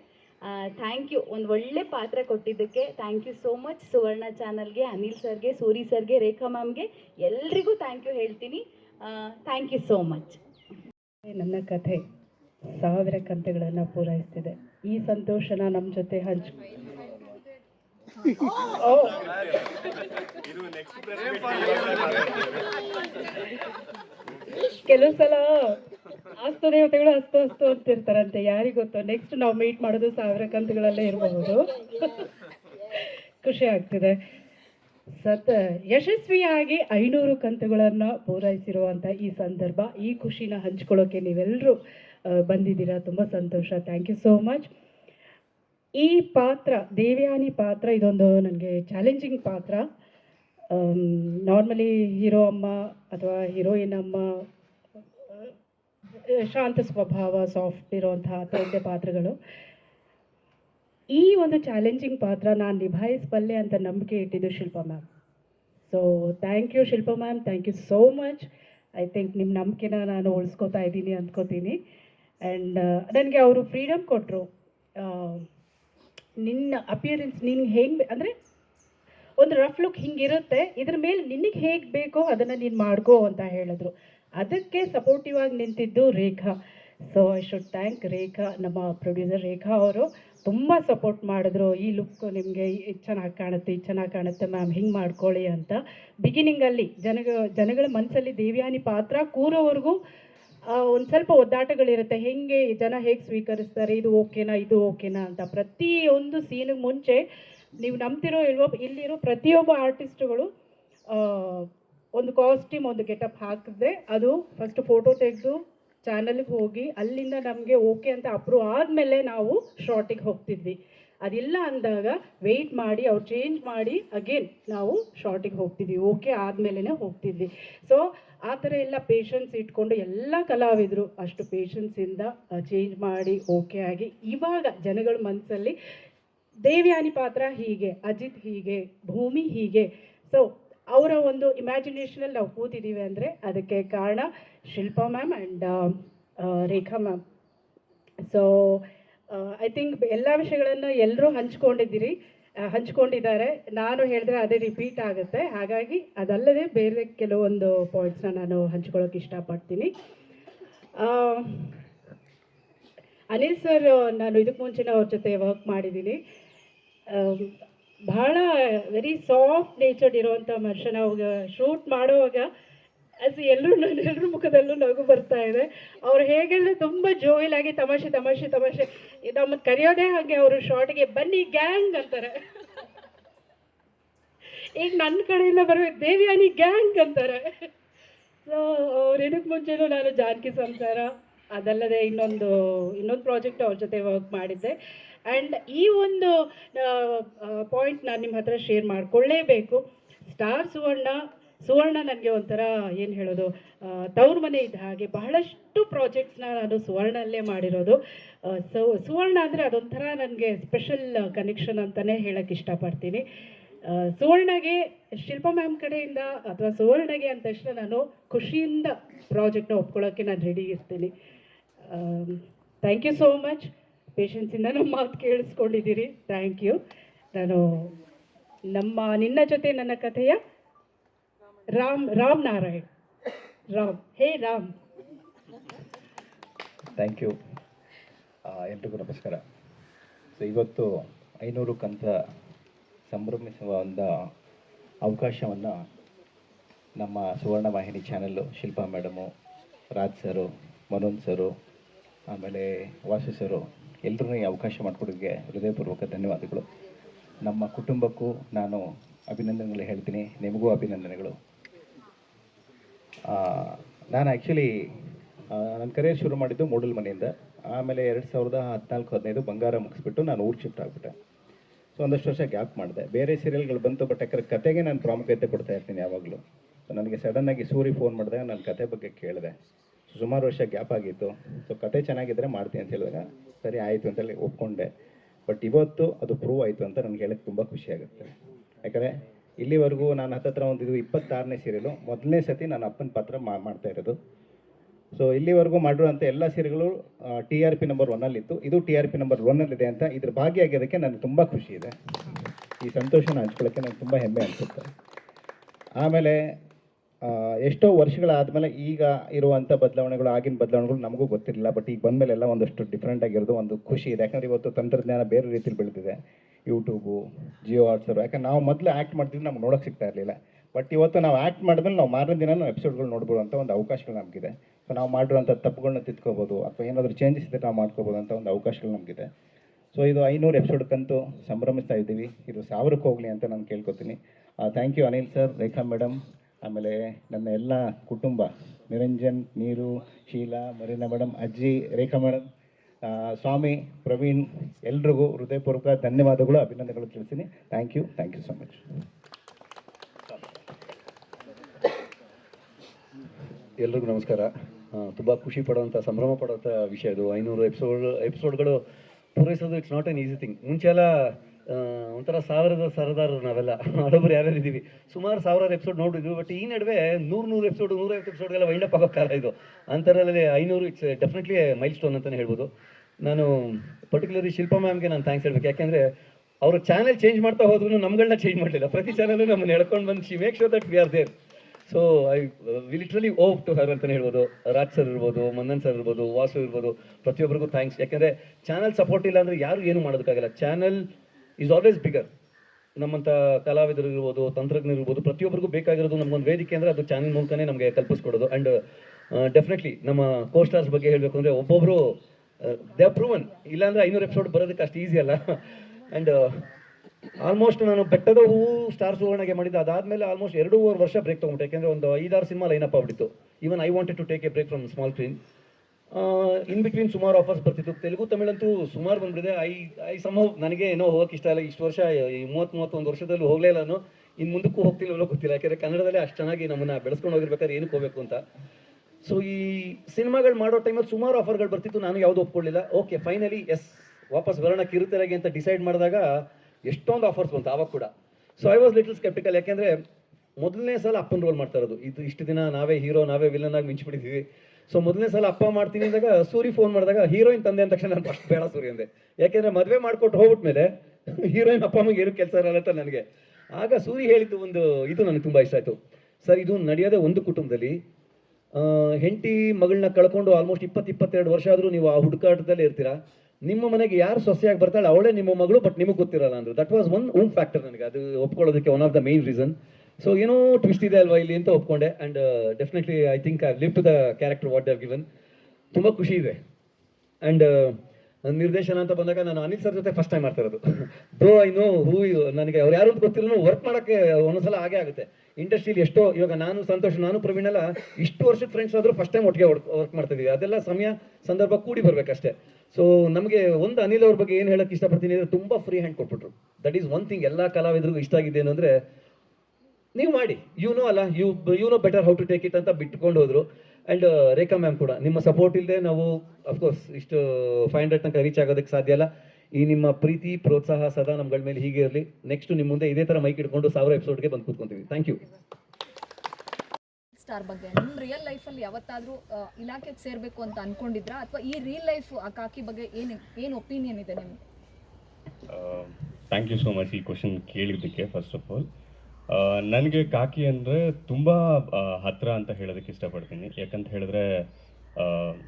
ಥ್ಯಾಂಕ್ ಯು ಒಂದು ಒಳ್ಳೆ ಪಾತ್ರ ಕೊಟ್ಟಿದ್ದಕ್ಕೆ. Thank you so much Suvarna ಚಾನಲ್ಗೆ ಅನಿಲ್ ಸರ್ಗೆ ಸೂರಿ ಸರ್ಗೆ ರೇಖಾ ಮ್ಯಾಮ್ಗೆ ಎಲ್ರಿಗೂ ಥ್ಯಾಂಕ್ ಯು ಹೇಳ್ತೀನಿ. ಥ್ಯಾಂಕ್ ಯು ಸೋ ಮಚ್
ನನ್ನ ಕಥೆ. ಸಾವಿರ ಕಂತೆಗಳನ್ನು ಪೂರೈಸ್ತಿದೆ. ಈ ಸಂತೋಷನ ನಮ್ಮ ಜೊತೆ ಹಂಚ್ ಕೆಲವು ಸಲ ಅಸ್ತು ದೇವತೆಗಳು ಅಸ್ತು ಅಸ್ತು ಅಂತಿರ್ತಾರಂತೆ ಯಾರಿಗ್ ಗೊತ್ತು? ನೆಕ್ಸ್ಟ್ ನಾವು ಮೀಟ್ ಮಾಡೋದು ಸಾವಿರ ಕಂತುಗಳಲ್ಲೇ ಇರಬಹುದು. ಖುಷಿ ಆಗ್ತಿದೆ. ಸತ್ ಯಶಸ್ವಿಯಾಗಿ ಐನೂರು ಕಂತುಗಳನ್ನು ಪೂರೈಸಿರುವಂಥ ಈ ಸಂದರ್ಭ ಈ ಖುಷಿನ ಹಂಚ್ಕೊಳ್ಳೋಕೆ ನೀವೆಲ್ಲರೂ ಬಂದಿದ್ದೀರಾ? ತುಂಬ ಸಂತೋಷ. ಥ್ಯಾಂಕ್ ಯು ಸೋ ಮಚ್ ಈ ಪಾತ್ರ, ದೇವಯಾನಿ ಪಾತ್ರ ಇದೊಂದು ನನಗೆ ಚಾಲೆಂಜಿಂಗ್ ಪಾತ್ರ. ನಾರ್ಮಲಿ ಹೀರೋ ಅಮ್ಮ ಅಥವಾ ಹೀರೋಯಿನ್ ಅಮ್ಮ ಶಾಂತ ಸ್ವಭಾವ ಸಾಫ್ಟ್ ಇರುವಂತಹ ಆ ಪಾತ್ರಗಳು. ಈ ಒಂದು ಚಾಲೆಂಜಿಂಗ್ ಪಾತ್ರ ನಾನು ನಿಭಾಯಿಸಬಲ್ಲೆ ಅಂತ ನಂಬಿಕೆ ಇಟ್ಟಿದ್ದು Shilpa ma'am so thank you Shilpa ma'am thank you so much I think ನಿಮ್ಮ ನಂಬಿಕೆನ ನಾನು ಉಳಿಸ್ಕೊತಾ ಇದ್ದೀನಿ ಅಂದ್ಕೋತೀನಿ. ಆ್ಯಂಡ್ ನನಗೆ ಅವರು ಫ್ರೀಡಮ್ ಕೊಟ್ಟರು ನಿನ್ನ ಅಪಿಯರೆನ್ಸ್ ನಿನ್ಗೆ ಹೇಗೆ ಅಂದರೆ ಒಂದು ರಫ್ ಲುಕ್ ಹಿಂಗಿರುತ್ತೆ, ಇದ್ರ ಮೇಲೆ ನಿನಗೆ ಹೇಗೆ ಬೇಕೋ ಅದನ್ನು ನೀನು ಮಾಡ್ಕೋ ಅಂತ ಹೇಳಿದ್ರು. ಅದಕ್ಕೆ ಸಪೋರ್ಟಿವ್ ಆಗಿ ನಿಂತಿದ್ದು Rekha. So I should thank Rekha, ನಮ್ಮ ಪ್ರೊಡ್ಯೂಸರ್ ರೇಖಾ ಅವರು ತುಂಬ ಸಪೋರ್ಟ್ ಮಾಡಿದ್ರು. ಈ ಲುಕ್ ನಿಮಗೆ ಚೆನ್ನಾಗಿ ಕಾಣುತ್ತೆ ಚೆನ್ನಾಗಿ ಕಾಣುತ್ತೆ ಮ್ಯಾಮ್ ಹಿಂಗೆ ಮಾಡ್ಕೊಳ್ಳಿ ಅಂತ. ಬಿಗಿನಿಂಗಲ್ಲಿ ಜನಗ, ಜನಗಳ ಮನಸ್ಸಲ್ಲಿ ದೇವ್ಯಾನಿ ಪಾತ್ರ ಕೂರೋವರೆಗೂ ಒಂದು ಸ್ವಲ್ಪ ಒದ್ದಾಟಗಳಿರುತ್ತೆ. ಹೆಂಗೆ ಜನ ಹೇಗೆ ಸ್ವೀಕರಿಸ್ತಾರೆ? ಇದು ಓಕೆನಾ? ಇದು ಓಕೆನಾ ಅಂತ. ಪ್ರತಿಯೊಂದು ಸೀನಿಗೆ ಮುಂಚೆ ನೀವು ನಂಬ್ತಿರೋ ಇಲ್ವೋ, ಇಲ್ಲಿರೋ ಪ್ರತಿಯೊಬ್ಬ ಆರ್ಟಿಸ್ಟ್ಗಳು ಒಂದು ಕಾಸ್ಟ್ಯೂಮ್ ಒಂದು ಗೆಟಪ್ ಹಾಕಿದ್ರೆ ಅದು ಫಸ್ಟ್ ಫೋಟೋ ತೆಗೆದು ಚಾನಲ್ಗೆ ಹೋಗಿ ಅಲ್ಲಿಂದ ನಮಗೆ ಓಕೆ ಅಂತ ಅಪ್ರೂವ್ ಆದಮೇಲೆ ನಾವು ಶಾರ್ಟಿಗೆ ಹೋಗ್ತಿದ್ವಿ. ಅದಿಲ್ಲ ಅಂದಾಗ ವೆಯ್ಟ್ ಮಾಡಿ, ಅವ್ರು ಚೇಂಜ್ ಮಾಡಿ ಅಗೇನ್ ನಾವು ಶಾರ್ಟಿಗೆ ಹೋಗ್ತಿದ್ವಿ. ಓಕೆ ಆದಮೇಲೆ ಹೋಗ್ತಿದ್ವಿ. ಸೊ ಆ ಥರ ಎಲ್ಲ ಪೇಷನ್ಸ್ ಇಟ್ಕೊಂಡು ಎಲ್ಲ ಕಲಾವಿದರು ಅಷ್ಟು ಪೇಷನ್ಸಿಂದ ಚೇಂಜ್ ಮಾಡಿ ಓಕೆ ಆಗಿ ಇವಾಗ ಜನಗಳ ಮನಸ್ಸಲ್ಲಿ ದೇವ್ಯಾನಿ ಪಾತ್ರ ಹೀಗೆ, ಅಜಿತ್ ಹೀಗೆ, ಭೂಮಿ ಹೀಗೆ. ಸೊ ಅವರ ಒಂದು ಇಮ್ಯಾಜಿನೇಷನಲ್ಲಿ ನಾವು ಕೂತಿದ್ದೀವಿ ಅಂದರೆ ಅದಕ್ಕೆ ಕಾರಣ Shilpa ma'am and Rekha ma'am so I think ಎಲ್ಲ ವಿಷಯಗಳನ್ನು ಎಲ್ಲರೂ ಹಂಚ್ಕೊಂಡಿದ್ದೀರಿ. ಹಂಚ್ಕೊಂಡಿದ್ದಾರೆ. ನಾನು ಹೇಳಿದ್ರೆ ಅದೇ ರಿಪೀಟ್ ಆಗುತ್ತೆ. ಹಾಗಾಗಿ ಅದಲ್ಲದೆ ಬೇರೆ ಕೆಲವೊಂದು ಪಾಯಿಂಟ್ಸ್ನ ನಾನು ಹಂಚ್ಕೊಳ್ಳೋಕೆ ಇಷ್ಟಪಡ್ತೀನಿ. ಅನಿಲ್ ಸರ್ ನಾನು ಇದಕ್ಕೆ ಮುಂಚೆನೇ ಅವ್ರ ಜೊತೆ ವರ್ಕ್ ಮಾಡಿದ್ದೀನಿ. ಬಹಳ ವೆರಿ ಸಾಫ್ಟ್ ನೇಚರ್ಡ್ ಇರುವಂಥ ಮನುಷ್ಯನ ಅವಾಗ ಶೂಟ್ ಮಾಡುವಾಗ ಅದು ಎಲ್ಲರೂ ನನ್ನ ಎಲ್ಲರ ಮುಖದಲ್ಲೂ ನಗು ಬರ್ತಾ ಇದೆ. ಅವ್ರು ಹೇಗೆಲ್ಲ ತುಂಬ ಜೋಯಿಲಾಗಿ ತಮಾಷೆ ತಮಾಷೆ ತಮಾಷೆ. ನಮ್ಮ ಕರೆಯೋದೇ ಹಾಗೆ ಅವರು ಶಾರ್ಟ್ಗೆ ಬನ್ನಿ ಗ್ಯಾಂಗ್ ಅಂತಾರೆ. ಈಗ ನನ್ನ ಕಡೆಯಿಂದ ಬರಬೇಕು ದೇವಿಯಾನಿ ಗ್ಯಾಂಗ್ ಅಂತಾರೆ. ಸೊ ಅವ್ರು ಇದಕ್ಕೆ ಮುಂಚೆನೂ ನಾನು ಜಾನಕಿ ಸಂಸಾರ, ಅದಲ್ಲದೆ ಇನ್ನೊಂದು ಇನ್ನೊಂದು ಪ್ರಾಜೆಕ್ಟ್ ಅವ್ರ ಜೊತೆ ವರ್ಕ್ ಮಾಡಿದ್ದೆ. ಆ್ಯಂಡ್ ಈ ಒಂದು ಪಾಯಿಂಟ್ ನಾನು ನಿಮ್ಮ ಹತ್ರ ಶೇರ್ ಮಾಡಿಕೊಳ್ಳೇಬೇಕು. ಸ್ಟಾರ್ ಸುವರ್ಣ ಸುವರ್ಣ ನನಗೆ ಒಂಥರ ಏನು ಹೇಳೋದು ತವ್ರ ಮನೆ ಇದ್ದ ಹಾಗೆ ಬಹಳಷ್ಟು ಪ್ರಾಜೆಕ್ಟ್ಸ್ನ ನಾನು ಸುವರ್ಣಲ್ಲೇ ಮಾಡಿರೋದು. ಸೊ, ಸುವರ್ಣ ಅಂದರೆ ಅದೊಂಥರ ನನಗೆ ಸ್ಪೆಷಲ್ ಕನೆಕ್ಷನ್ ಅಂತಲೇ ಹೇಳಕ್ಕೆ ಇಷ್ಟಪಡ್ತೀನಿ. ಸುವರ್ಣಗೆ ಶಿಲ್ಪ ಮ್ಯಾಮ್ ಕಡೆಯಿಂದ ಅಥವಾ ಸುವರ್ಣಗೆ ಅಂದ ತಕ್ಷಣ ನಾನು ಖುಷಿಯಿಂದ ಪ್ರಾಜೆಕ್ಟ್ನ ಒಪ್ಕೊಳ್ಳೋಕ್ಕೆ ನಾನು ರೆಡಿ ಇರ್ತೀನಿ. ಥ್ಯಾಂಕ್ ಯು ಸೋ ಮಚ್ ಪೇಷನ್ಸಿಂದ ನಮ್ಮ ಮಾತು ಕೇಳಿಸ್ಕೊಂಡಿದ್ದೀರಿ. ಥ್ಯಾಂಕ್ ಯು ನಾನು ನಮ್ಮ, ನಿನ್ನ ಜೊತೆ ನನ್ನ ಕಥೆಯ Ram Ram Narayan. Ram. Hey Ram.
Thank you ಎಲ್ರಿಗೂ ನಮಸ್ಕಾರ. ಸೊ ಇವತ್ತು ಐನೂರು ಕಂತ ಸಂಭ್ರಮಿಸುವ ಒಂದು ಅವಕಾಶವನ್ನು ನಮ್ಮ ಸುವರ್ಣ ವಾಹಿನಿ channel Shilpa madam Raj sir Manon sir ಆಮೇಲೆ ವಾಸು ಸರು ಎಲ್ಲರೂ ಈ ಅವಕಾಶ ಮಾಡಿಕೊಡೋಕ್ಕೆ ಹೃದಯಪೂರ್ವಕ ಧನ್ಯವಾದಗಳು. ನಮ್ಮ ಕುಟುಂಬಕ್ಕೂ ನಾನು ಅಭಿನಂದನೆಗಳು ಹೇಳ್ತೀನಿ. ನಿಮಗೂ ಅಭಿನಂದನೆಗಳು. ನಾನು ಆ್ಯಕ್ಚುಲಿ ನನ್ನ ಕರಿಯರ್ ಶುರು ಮಾಡಿದ್ದು ಮೂಡಲ್ ಮನೆಯಿಂದ. ಆಮೇಲೆ ಎರಡು ಸಾವಿರದ ಹದಿನಾಲ್ಕು, ಹದಿನೈದು ಬಂಗಾರ ಮುಗಿಸ್ಬಿಟ್ಟು ನಾನು ಊರು ಶಿಫ್ಟ್ ಆಗಿಬಿಟ್ಟೆ. ಸೊ ಒಂದಷ್ಟು ವರ್ಷ ಗ್ಯಾಪ್ ಮಾಡಿದೆ. ಬೇರೆ ಸೀರಿಯಲ್ಗಳು ಬಂತು ಬಟ್ ಯಾಕಂದ್ರೆ ಕತೆಗೆ ನಾನು ಪ್ರಾಮುಖ್ಯತೆ ಕೊಡ್ತಾ ಇರ್ತೀನಿ ಯಾವಾಗಲೂ. ಸೊ ನನಗೆ ಸಡನ್ನಾಗಿ ಸೂರಿ ಫೋನ್ ಮಾಡಿದಾಗ ನಾನು ಕತೆ ಬಗ್ಗೆ ಕೇಳಿದೆ. ಸುಮಾರು ವರ್ಷ ಗ್ಯಾಪ್ ಆಗಿತ್ತು. ಸೊ ಕತೆ ಚೆನ್ನಾಗಿದ್ದರೆ ಮಾಡ್ತೀನಿ ಅಂತ ಹೇಳಿದಾಗ, ಸರಿ ಆಯಿತು ಅಂತೇಳಿ ಒಪ್ಕೊಂಡೆ. ಬಟ್ ಇವತ್ತು ಅದು ಪ್ರೂವ್ ಆಯಿತು ಅಂತ ನನಗೆ ಹೇಳಕ್ಕೆ ತುಂಬ ಖುಷಿ ಆಗುತ್ತೆ. ಯಾಕಂದರೆ ಇಲ್ಲಿವರೆಗೂ ನಾನು ಹತ್ತತ್ರ ಒಂದು ಇದು ಇಪ್ಪತ್ತಾರನೇ ಸೀರಿಯಲು. ಮೊದಲನೇ ಸತಿ ನಾನು ಅಪ್ಪನ ಪಾತ್ರ ಮಾಡ್ತಾ ಇರೋದು. ಸೊ ಇಲ್ಲಿವರೆಗೂ ಮಾಡಿರುವಂಥ ಎಲ್ಲ ಸೀರೆಗಳು ಟಿ ಆರ್ ಪಿ ನಂಬರ್ ಒನ್ನಲ್ಲಿತ್ತು ಇದು ಟಿ ಆರ್ ಪಿ ನಂಬರ್ ಒನ್ನಲ್ಲಿದೆ ಅಂತ ಇದ್ರ ಭಾಗಿಯಾಗಿದ್ದಕ್ಕೆ ನನಗೆ ತುಂಬ ಖುಷಿ ಇದೆ. ಈ ಸಂತೋಷನ ಹಂಚ್ಕೊಳ್ಳೋಕ್ಕೆ ನನಗೆ ತುಂಬ ಹೆಮ್ಮೆ ಅನಿಸುತ್ತೆ. ಆಮೇಲೆ ಎಷ್ಟೋ ವರ್ಷಗಳಾದಮೇಲೆ ಈಗ ಇರುವಂಥ ಬದಲಾವಣೆಗಳು, ಆಗಿನ ಬದಲಾವಣೆಗಳು ನಮಗೂ ಗೊತ್ತಿರಲಿಲ್ಲ. ಬಟ್ ಈಗ ಬಂದಮೇಲೆಲ್ಲ ಒಂದಷ್ಟು ಡಿಫ್ರೆಂಟ್ ಆಗಿರೋದು ಒಂದು ಖುಷಿ ಇದೆ. ಯಾಕಂದರೆ ಇವತ್ತು ತಂತ್ರಜ್ಞಾನ ಬೇರೆ ರೀತಿಯಲ್ಲಿ ಬೆಳೆದಿದೆ. ಯೂಟ್ಯೂಬು ಜಿಯೋ ಆಟ್ಸರು ಯಾಕಂದ್ರೆ ನಾವು ಮೊದಲು ಆ್ಯಕ್ಟ್ ಮಾಡ್ತಿದ್ರೆ ನಮ್ಗೆ ನೋಡೋಕೆ ಸಿಗ್ತಾ ಇರಲಿಲ್ಲ. ಬಟ್ ಇವತ್ತು ನಾವು ಆ್ಯಕ್ಟ್ ಮಾಡಿದ್ಮೇಲೆ ನಾವು ಮಾರನೇ ದಿನ ನಾವು ಎಪಿಸೋಡ್ಗಳು ನೋಡ್ಬೋದು ಅಂತ ಒಂದು ಅವಕಾಶಗಳು ನಮಗಿದೆ. ಸೊ ನಾವು ಮಾಡಿರುವಂಥ ತಪ್ಪುಗಳನ್ನ ತಿದ್ಕೋಬೋದು, ಅಥವಾ ಏನಾದರೂ ಚೇಂಜಸ್ ಇದ್ದರೆ ನಾವು ಮಾಡ್ಕೋಬೋದು ಅಂತ ಒಂದು ಅವಕಾಶಗಳು ನಮಗಿದೆ. ಸೊ ಇದು ಐನೂರು ಎಪಿಸೋಡ್ಕಂತೂ ಸಂಭ್ರಮಿಸ್ತಾ ಇದ್ದೀವಿ. ಇದು ಸಾವಿರಕ್ಕೆ ಹೋಗಲಿ ಅಂತ ನಾನು ಕೇಳ್ಕೊತೀನಿ. Thank you Anil sir Rekha madam ಆಮೇಲೆ ನನ್ನ ಎಲ್ಲ ಕುಟುಂಬ, ನಿರಂಜನ್, ನೀರು, ಶೀಲಾ, ಮರೀನಾ ಮೇಡಮ್ ಅಜ್ಜಿ ರೇಖಾ ಮೇಡಮ್ ಸ್ವಾಮಿ, ಪ್ರವೀಣ್, ಎಲ್ರಿಗೂ ಹೃದಯಪೂರ್ವಕ ಧನ್ಯವಾದಗಳು, ಅಭಿನಂದನೆಗಳು ತಿಳಿಸ್ತೀನಿ. Thank you thank you so much
ಎಲ್ರಿಗೂ ನಮಸ್ಕಾರ. ತುಂಬ ಖುಷಿ ಪಡುವಂಥ ಸಂಭ್ರಮ ಪಡುವಂಥ ವಿಷಯ ಇದು. ಐನೂರು ಎಪಿಸೋಡ್, ಎಪಿಸೋಡ್ಗಳು ಪೂರೈಸೋದು it's not an easy thing ಮುಂಚೆ ಎಲ್ಲ ಒಂಥರ ಸಾವಿರದ ಸರದಾರರು ನಾವೆಲ್ಲ. ಹಳಬರು ಯಾರ್ಯಾರು ಇದ್ದೀವಿ ಸುಮಾರು ಸಾವಿರಾರು ಎಪಿಸೋಡ್ ನೋಡಿದ್ವಿ ಬಟ್ ಈ ನಡುವೆ ನೂರು ನೂರು ಎಪಿಸೋಡ್, ನೂರೈವತ್ತು ಎಪಿಸೋಡ್ಗೆಲ್ಲ ವೈಂಡಪ್ ಆಗೋ ಕಾಲ ಇದು. ಅಂಥದ್ರಲ್ಲಿ ಐನೂರು ಇಟ್ಸ್ ಡೆಫಿನೆಟ್ಲಿ ಮೈಲ್ ಸ್ಟೋನ್ ಅಂತಲೇ ಹೇಳ್ಬೋದು. ನಾನು ಪರ್ಟಿಕ್ಯುಲರ್ಲಿ ಶಿಲ್ಪಾ ಮ್ಯಾಮ್ಗೆ ನಾನು ಥ್ಯಾಂಕ್ಸ್ ಹೇಳ್ಬೇಕು. ಯಾಕೆಂದರೆ ಅವರು ಚಾನೆಲ್ ಚೇಂಜ್ ಮಾಡ್ತಾ ಹೋದ್ರು ನಮ್ಗಳನ್ನ ಚೇಂಜ್ ಮಾಡಲಿಲ್ಲ. ಪ್ರತಿ ಚಾನಲ್ ನಮ್ಮನ್ನು ಹೇಳ್ಕೊಂಡು ಬಂದು she make sure that we are there so I we literally owe to her ಅಂತಲೇ ಹೇಳ್ಬೋದು. ರಾಜ್ ಸರ್ ಇರ್ಬೋದು, ಮಂದನ್ ಸರ್ ಇರ್ಬೋದು, ವಾಸು ಇರ್ಬೋದು ಪ್ರತಿಯೊಬ್ಬರಿಗೂ ಥ್ಯಾಂಕ್ಸ್ ಯಾಕೆಂದರೆ ಚಾನಲ್ ಸಪೋರ್ಟ್ ಇಲ್ಲ ಅಂದರೆ ಯಾರು ಏನು ಮಾಡೋದಕ್ಕಾಗಲ್ಲ. ಚಾನಲ್ ಈಸ್ ಆಲ್ವೇಸ್ ಬಿಗರ್ ನಮ್ಮಂಥ ಕಲಾವಿದರು ಇರ್ಬೋದು, ತಂತ್ರಜ್ಞರು ಇರ್ಬೋದು ಪ್ರತಿಯೊಬ್ಬರಿಗೂ ಬೇಕಾಗಿರೋದು ನಮಗೊಂದು ವೇದಿಕೆ ಅಂದರೆ ಅದು ಚಾನಲ್ ಮೂಲಕನೇ ನಮಗೆ ಕಲ್ಪಿಸ್ಕೊಡೋದು. ಆ್ಯಂಡ್ ಡೆಫಿನೆಟ್ಲಿ ನಮ್ಮ ಕೋ ಸ್ಟಾರ್ಸ್ ಬಗ್ಗೆ ಹೇಳಬೇಕು ಅಂದರೆ ಒಬ್ಬೊಬ್ಬರು ದೇ ಪ್ರೂವನ್ ಇಲ್ಲಾಂದ್ರೆ ಐನೂರು ಎಪಿಸೋಡ್ ಬರೋದಕ್ಕೆ ಅಷ್ಟು ಈಸಿ ಅಲ್ಲ. ಆ್ಯಂಡ್ ಆಲ್ಮೋಸ್ಟ್ ನಾನು ಬೆಟ್ಟದ ಹೂವು ಸ್ಟಾರ್ ಸುವರ್ಣಗೆ ಮಾಡಿದ್ದು, ಅದಾದಮೇಲೆ ಆಲ್ಮೋಸ್ಟ್ ಎರಡೂವರೆ ವರ್ಷ ಬ್ರೇಕ್ ತೊಗೊಂಡೆ ಯಾಕೆಂದರೆ ಒಂದು ಐದಾರು ಸಿನಿಮಾ ಲೈನ್ ಅಪ್ ಆಗ್ಬಿಟ್ಟಿತ್ತು even I wanted to take a break from small screen in between ಸುಮಾರು ಆಫರ್ಸ್ ಬರ್ತಿತ್ತು. ತೆಲುಗು, ತಮಿಳಂತೂ ಸುಮಾರು ಬಂದ್ಬಿಟ್ಟಿದೆ. ಐ ಐ ಸಮ ನನಗೆ ಏನೋ ಹೋಗೋಕೆ ಇಷ್ಟ ಇಲ್ಲ. ಇಷ್ಟು ವರ್ಷ ಈ ಮೂವತ್ತು ಮೂವತ್ತೊಂದು ವರ್ಷದಲ್ಲೂ ಹೋಗಲೇ ಇಲ್ಲ ನಾನು. ಇನ್ನು ಮುಂದಕ್ಕೂ ಹೋಗ್ತಿಲ್ಲ ಗೊತ್ತಿಲ್ಲ. ಯಾಕೆಂದರೆ ಕನ್ನಡದಲ್ಲೇ ಅಷ್ಟು ಚೆನ್ನಾಗಿ ನಮ್ಮನ್ನು ಬೆಳೆಸ್ಕೊಂಡು ಹೋಗಿರ್ಬೇಕಾದ್ರೆ ಏನಕ್ಕೆ ಹೋಗಬೇಕು ಅಂತ. ಸೊ ಈ ಸಿನಿಮಾಗಳು ಮಾಡೋ ಟೈಮಲ್ಲಿ ಸುಮಾರು ಆಫರ್ಗಳು ಬರ್ತಿತ್ತು, ನಾನು ಯಾವುದು ಒಪ್ಕೊಳ್ಳಿಲ್ಲ. ಓಕೆ ಫೈನಲಿ ಎಸ್ ವಾಪಸ್ ಬರೋಣ ಕಿರುತೆರೆಗೆ ಅಂತ ಡಿಸೈಡ್ ಮಾಡಿದಾಗ ಎಷ್ಟೊಂದು ಆಫರ್ಸ್ ಬಂತು, ಆವಾಗ ಕೂಡ. So I was little sceptical ಯಾಕೆಂದರೆ ಮೊದಲನೇ ಸಲ ಅಪ್ಪನ ರೋಲ್ ಮಾಡ್ತಾ ಇರೋದು. ಇದು ಇಷ್ಟು ದಿನ ನಾವೇ ಹೀರೋ, ನಾವೇ ವಿಲನ್ ಆಗಿ ಮಿಂಚ್ಬಿಟ್ಟಿದ್ವಿ ಸೊ ಮೊದಲನೇ ಸಲ ಅಪ್ಪ ಮಾಡ್ತೀನಿ ಅಂದಾಗ ಸೂರಿ ಫೋನ್ ಮಾಡಿದಾಗ ಹೀರೋಯಿನ್ ತಂದೆ ಅಂದ ತಕ್ಷಣ ನಾನು ಫಸ್ಟ್ ಬೇಡ ಸೂರಿ ಅಂದೆ. ಯಾಕೆಂದರೆ ಮದುವೆ ಮಾಡ್ಕೊಟ್ಟು ಹೋಗ್ಬಿಟ್ಮೇಲೆ ಹೀರೋಯಿನ್ ಅಪ್ಪ ಅಮ್ಮಗೆ ಏನು ಕೆಲಸ ಇರಲ್ಲ ನನಗೆ. ಆಗ ಸೂರಿ ಹೇಳಿದ್ದು ಒಂದು, ಇದು ನನಗೆ ತುಂಬ ಇಷ್ಟ ಆಯಿತು. ಸರ್ ಇದು ನಡೆಯೋದೇ ಒಂದು ಕುಟುಂಬದಲ್ಲಿ ಹೆಂಡತಿ ಮಗಳನ್ನ ಕಳ್ಕೊಂಡು ಆಲ್ಮೋಸ್ಟ್ ಇಪ್ಪತ್ತು, ಇಪ್ಪತ್ತೆರಡು ವರ್ಷ ಆದರೂ ನೀವು ಆ ಹುಡುಕಾಟದಲ್ಲೇ ಇರ್ತೀರಾ? ನಿಮ್ಮ ಮನೆಗೆ ಯಾರು ಸೊಸೆಯಾಗಿ ಬರ್ತಾಳೆ? ಅವಳೇ ನಿಮ್ಮ ಮಗಳು ಬಟ್ ನಿಮಗೆ ಗೊತ್ತಿರಲ್ಲ ಅಂದರು. That was one own factor ನನಗೆ. ಅದು ಒಪ್ಕೊಳ್ಳೋದಕ್ಕೆ one of the main reason so ಏನೋ ಟ್ವಿಸ್ಟ್ ಇದೆ ಅಲ್ವಾ ಇಲ್ಲಿ ಅಂತ ಒಪ್ಕೊಂಡೆ. And definitely I think I live to the character what given ತುಂಬ ಖುಷಿ ಇದೆ. ಆ್ಯಂಡ್ ನಿರ್ದೇಶನ ಅಂತ ಬಂದಾಗ ನಾನು ಅನಿಲ್ ಸರ್ ಜೊತೆ ಫಸ್ಟ್ ಟೈಮ್ ಮಾಡ್ತಾ ಇರೋದು ಬ್ರೋ ಐ ನೋ ಹೂ ನನಗೆ ಅವ್ರು ಯಾರು ಅಂತ ಗೊತ್ತಿಲ್ಲ ವರ್ಕ್ ಮಾಡೋಕ್ಕೆ ಒಂದೊಂದ್ಸಲ ಹಾಗೆ ಆಗುತ್ತೆ. ಇಂಡಸ್ಟ್ರಿಲಿ ಎಷ್ಟೋ ಇವಾಗ ನಾನು, ಸಂತೋಷ್, ನಾನು, ಪ್ರವೀಣ್ ಅಲ್ಲ ಇಷ್ಟು ವರ್ಷದ ಫ್ರೆಂಡ್ಸ್ ಆದರೂ ಫಸ್ಟ್ ಟೈಮ್ ಒಟ್ಟಿಗೆ ವರ್ಕ್ ಮಾಡ್ತಾ ಅದೆಲ್ಲ ಸಮಯ, ಸಂದರ್ಭ ಕೂಡಿ ಬರ್ಬೇಕಷ್ಟೇ. ಸೊ ನಮಗೆ ಒಂದು ಅನಿಲ್ ಅವ್ರ ಬಗ್ಗೆ ಏನು ಹೇಳಕ್ಕೆ ಇಷ್ಟಪಡ್ತೀನಿ ಅಂದರೆ ತುಂಬ ಫ್ರೀ ಹ್ಯಾಂಡ್ ಕೊಟ್ಬಿಟ್ರು. ದಟ್ ಈಸ್ ಒನ್ ಥಿಂಗ್ ಎಲ್ಲ ಕಲಾವಿದರಿಗೂ ಇಷ್ಟ ಆಗಿದೆ ಏನು ಅಂದರೆ, ನೀವು ಮಾಡಿ. ಯು ನೋ ಅಲ್ಲ you you know better how to take it ಅಂತ ಬಿಟ್ಕೊಂಡು ಹೋದ್ರು. ಆ್ಯಂಡ್ ರೇಖಾ ಮ್ಯಾಮ್ ಕೂಡ ನಿಮ್ಮ ಸಪೋರ್ಟ್ ಇಲ್ಲದೆ ನಾವು ಅಫ್ಕೋರ್ಸ್ ಇಷ್ಟು ಫೈವ್ ಹಂಡ್ರೆಡ್ ತನಕ ರೀಚ್ ಆಗೋದಕ್ಕೆ ಸಾಧ್ಯ ಇಲ್ಲ ಈ ನಿಮ್ಮ ಪ್ರೀತಿ ಪ್ರೋತ್ಸಾಹ ಸದಾ ನಮ್ಗಳ ಮೇಲೆ ಹೀಗೆ ಇರಲಿ. ನೆಕ್ಸ್ಟ್ ನಿಮ್ಮ ಮುಂದೆ ಇದೇ ಥರ ಮೈಕ್ ಇಟ್ಕೊಂಡು ಸಾವಿರ ಎಪಿಸೋಡ್ಗೆ ಬಂದು ಕೂತ್ಕೊಂತೀವಿ. ಥ್ಯಾಂಕ್ ಯು
ಸ್ಟಾರ್ ಬಗ್ಗೆ ನಿಮ್ಮ ರಿಯಲ್ ಲೈಫಲ್ಲಿ ಯಾವತ್ತಾದರೂ ಇಲಾಖೆಗೆ ಸೇರಬೇಕು ಅಂತ ಅನ್ಕೊಂಡಿದ್ರಾ? ಅಥವಾ ಈ ರಿಯಲ್ ಲೈಫ್ ಆ ಕಾಕಿ ಬಗ್ಗೆ ಏನು ಏನು ಒಪಿನಿಯನ್ ಇದೆ ನಿಮ್ಗೆ?
ಥ್ಯಾಂಕ್ ಯು ಸೋ ಮಚ್ ಈ ಕ್ವಶನ್ ಕೇಳಿದ್ದಕ್ಕೆ ಫಸ್ಟ್ ಆಫ್ ಆಲ್ ನನಗೆ ಕಾಕಿ ಅಂದರೆ ತುಂಬ ಹತ್ತಿರ ಅಂತ ಹೇಳೋದಕ್ಕೆ ಇಷ್ಟಪಡ್ತೀನಿ. ಯಾಕಂತ ಹೇಳಿದ್ರೆ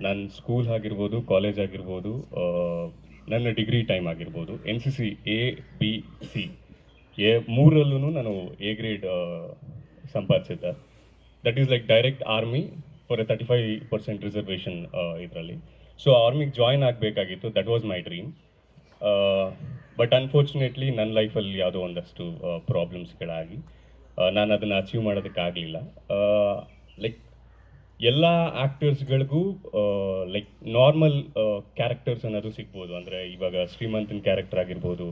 ನನ್ನ ಸ್ಕೂಲ್ ಆಗಿರ್ಬೋದು ಕಾಲೇಜ್ ಆಗಿರ್ಬೋದು ನನ್ನ ಡಿಗ್ರಿ ಟೈಮ್ ಆಗಿರ್ಬೋದು N C C A B C A ಮೂರಲ್ಲೂ ನಾನು A grade ಸಂಪಾದಿಸಿದ್ದೆ. That is like direct army for a thirty five percent reservation ಇದರಲ್ಲಿ. ಸೊ ಆರ್ಮಿಗೆ ಜಾಯ್ನ್ ಆಗಬೇಕಾಗಿತ್ತು. That was my dream but unfortunately ನನ್ನ ಲೈಫಲ್ಲಿ ಯಾವುದೋ ಒಂದಷ್ಟು ಪ್ರಾಬ್ಲಮ್ಸ್ಗಳಾಗಿ ನಾನು ಅದನ್ನು ಅಚೀವ್ ಮಾಡೋದಕ್ಕಾಗಲಿಲ್ಲ. ಲೈಕ್ ಎಲ್ಲ ಆ್ಯಕ್ಟರ್ಸ್ಗಳಿಗೂ ಲೈಕ್ ನಾರ್ಮಲ್ ಕ್ಯಾರೆಕ್ಟರ್ಸ್ ಅನ್ನೋದು ಸಿಗ್ಬೋದು. ಅಂದರೆ ಇವಾಗ ಶ್ರೀಮಂತನ ಕ್ಯಾರೆಕ್ಟರ್ ಆಗಿರ್ಬೋದು,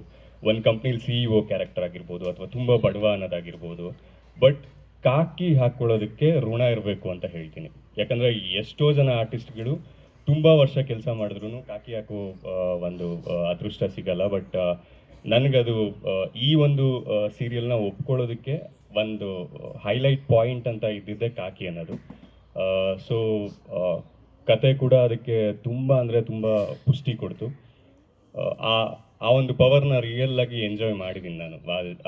ಒಂದು ಕಂಪ್ನಿಲಿ ಸಿ ಇ ಒ ಕ್ಯಾರೆಕ್ಟರ್ ಆಗಿರ್ಬೋದು, ಅಥವಾ ತುಂಬ ಬಡವ ಅನ್ನೋದಾಗಿರ್ಬೋದು. ಬಟ್ ಕಾಕಿ ಹಾಕ್ಕೊಳ್ಳೋದಕ್ಕೆ ಋಣ ಇರಬೇಕು ಅಂತ ಹೇಳ್ತೀನಿ. ಯಾಕಂದರೆ ಎಷ್ಟೋ ಜನ ಆರ್ಟಿಸ್ಟ್ಗಳು ತುಂಬ ವರ್ಷ ಕೆಲಸ ಮಾಡಿದ್ರು ಕಾಕಿ ಹಾಕೋ ಒಂದು ಅದೃಷ್ಟ ಸಿಗಲ್ಲ, ಬಟ್ ನನಗದು ಈ ಒಂದು ಸೀರಿಯಲ್ನ ಒಪ್ಕೊಳ್ಳೋದಕ್ಕೆ ಒಂದು ಹೈಲೈಟ್ ಪಾಯಿಂಟ್ ಅಂತ ಇದ್ದಿದ್ದೆ ಕಾಕಿ ಅನ್ನೋದು. ಸೊ ಕತೆ ಕೂಡ ಅದಕ್ಕೆ ತುಂಬ ಅಂದರೆ ತುಂಬ ಪುಷ್ಟಿ ಕೊಡ್ತು. ಆ ಆ ಒಂದು ಪವರ್ನ ರಿಯಲ್ಲಾಗಿ ಎಂಜಾಯ್ ಮಾಡಿದ್ದೀನಿ ನಾನು.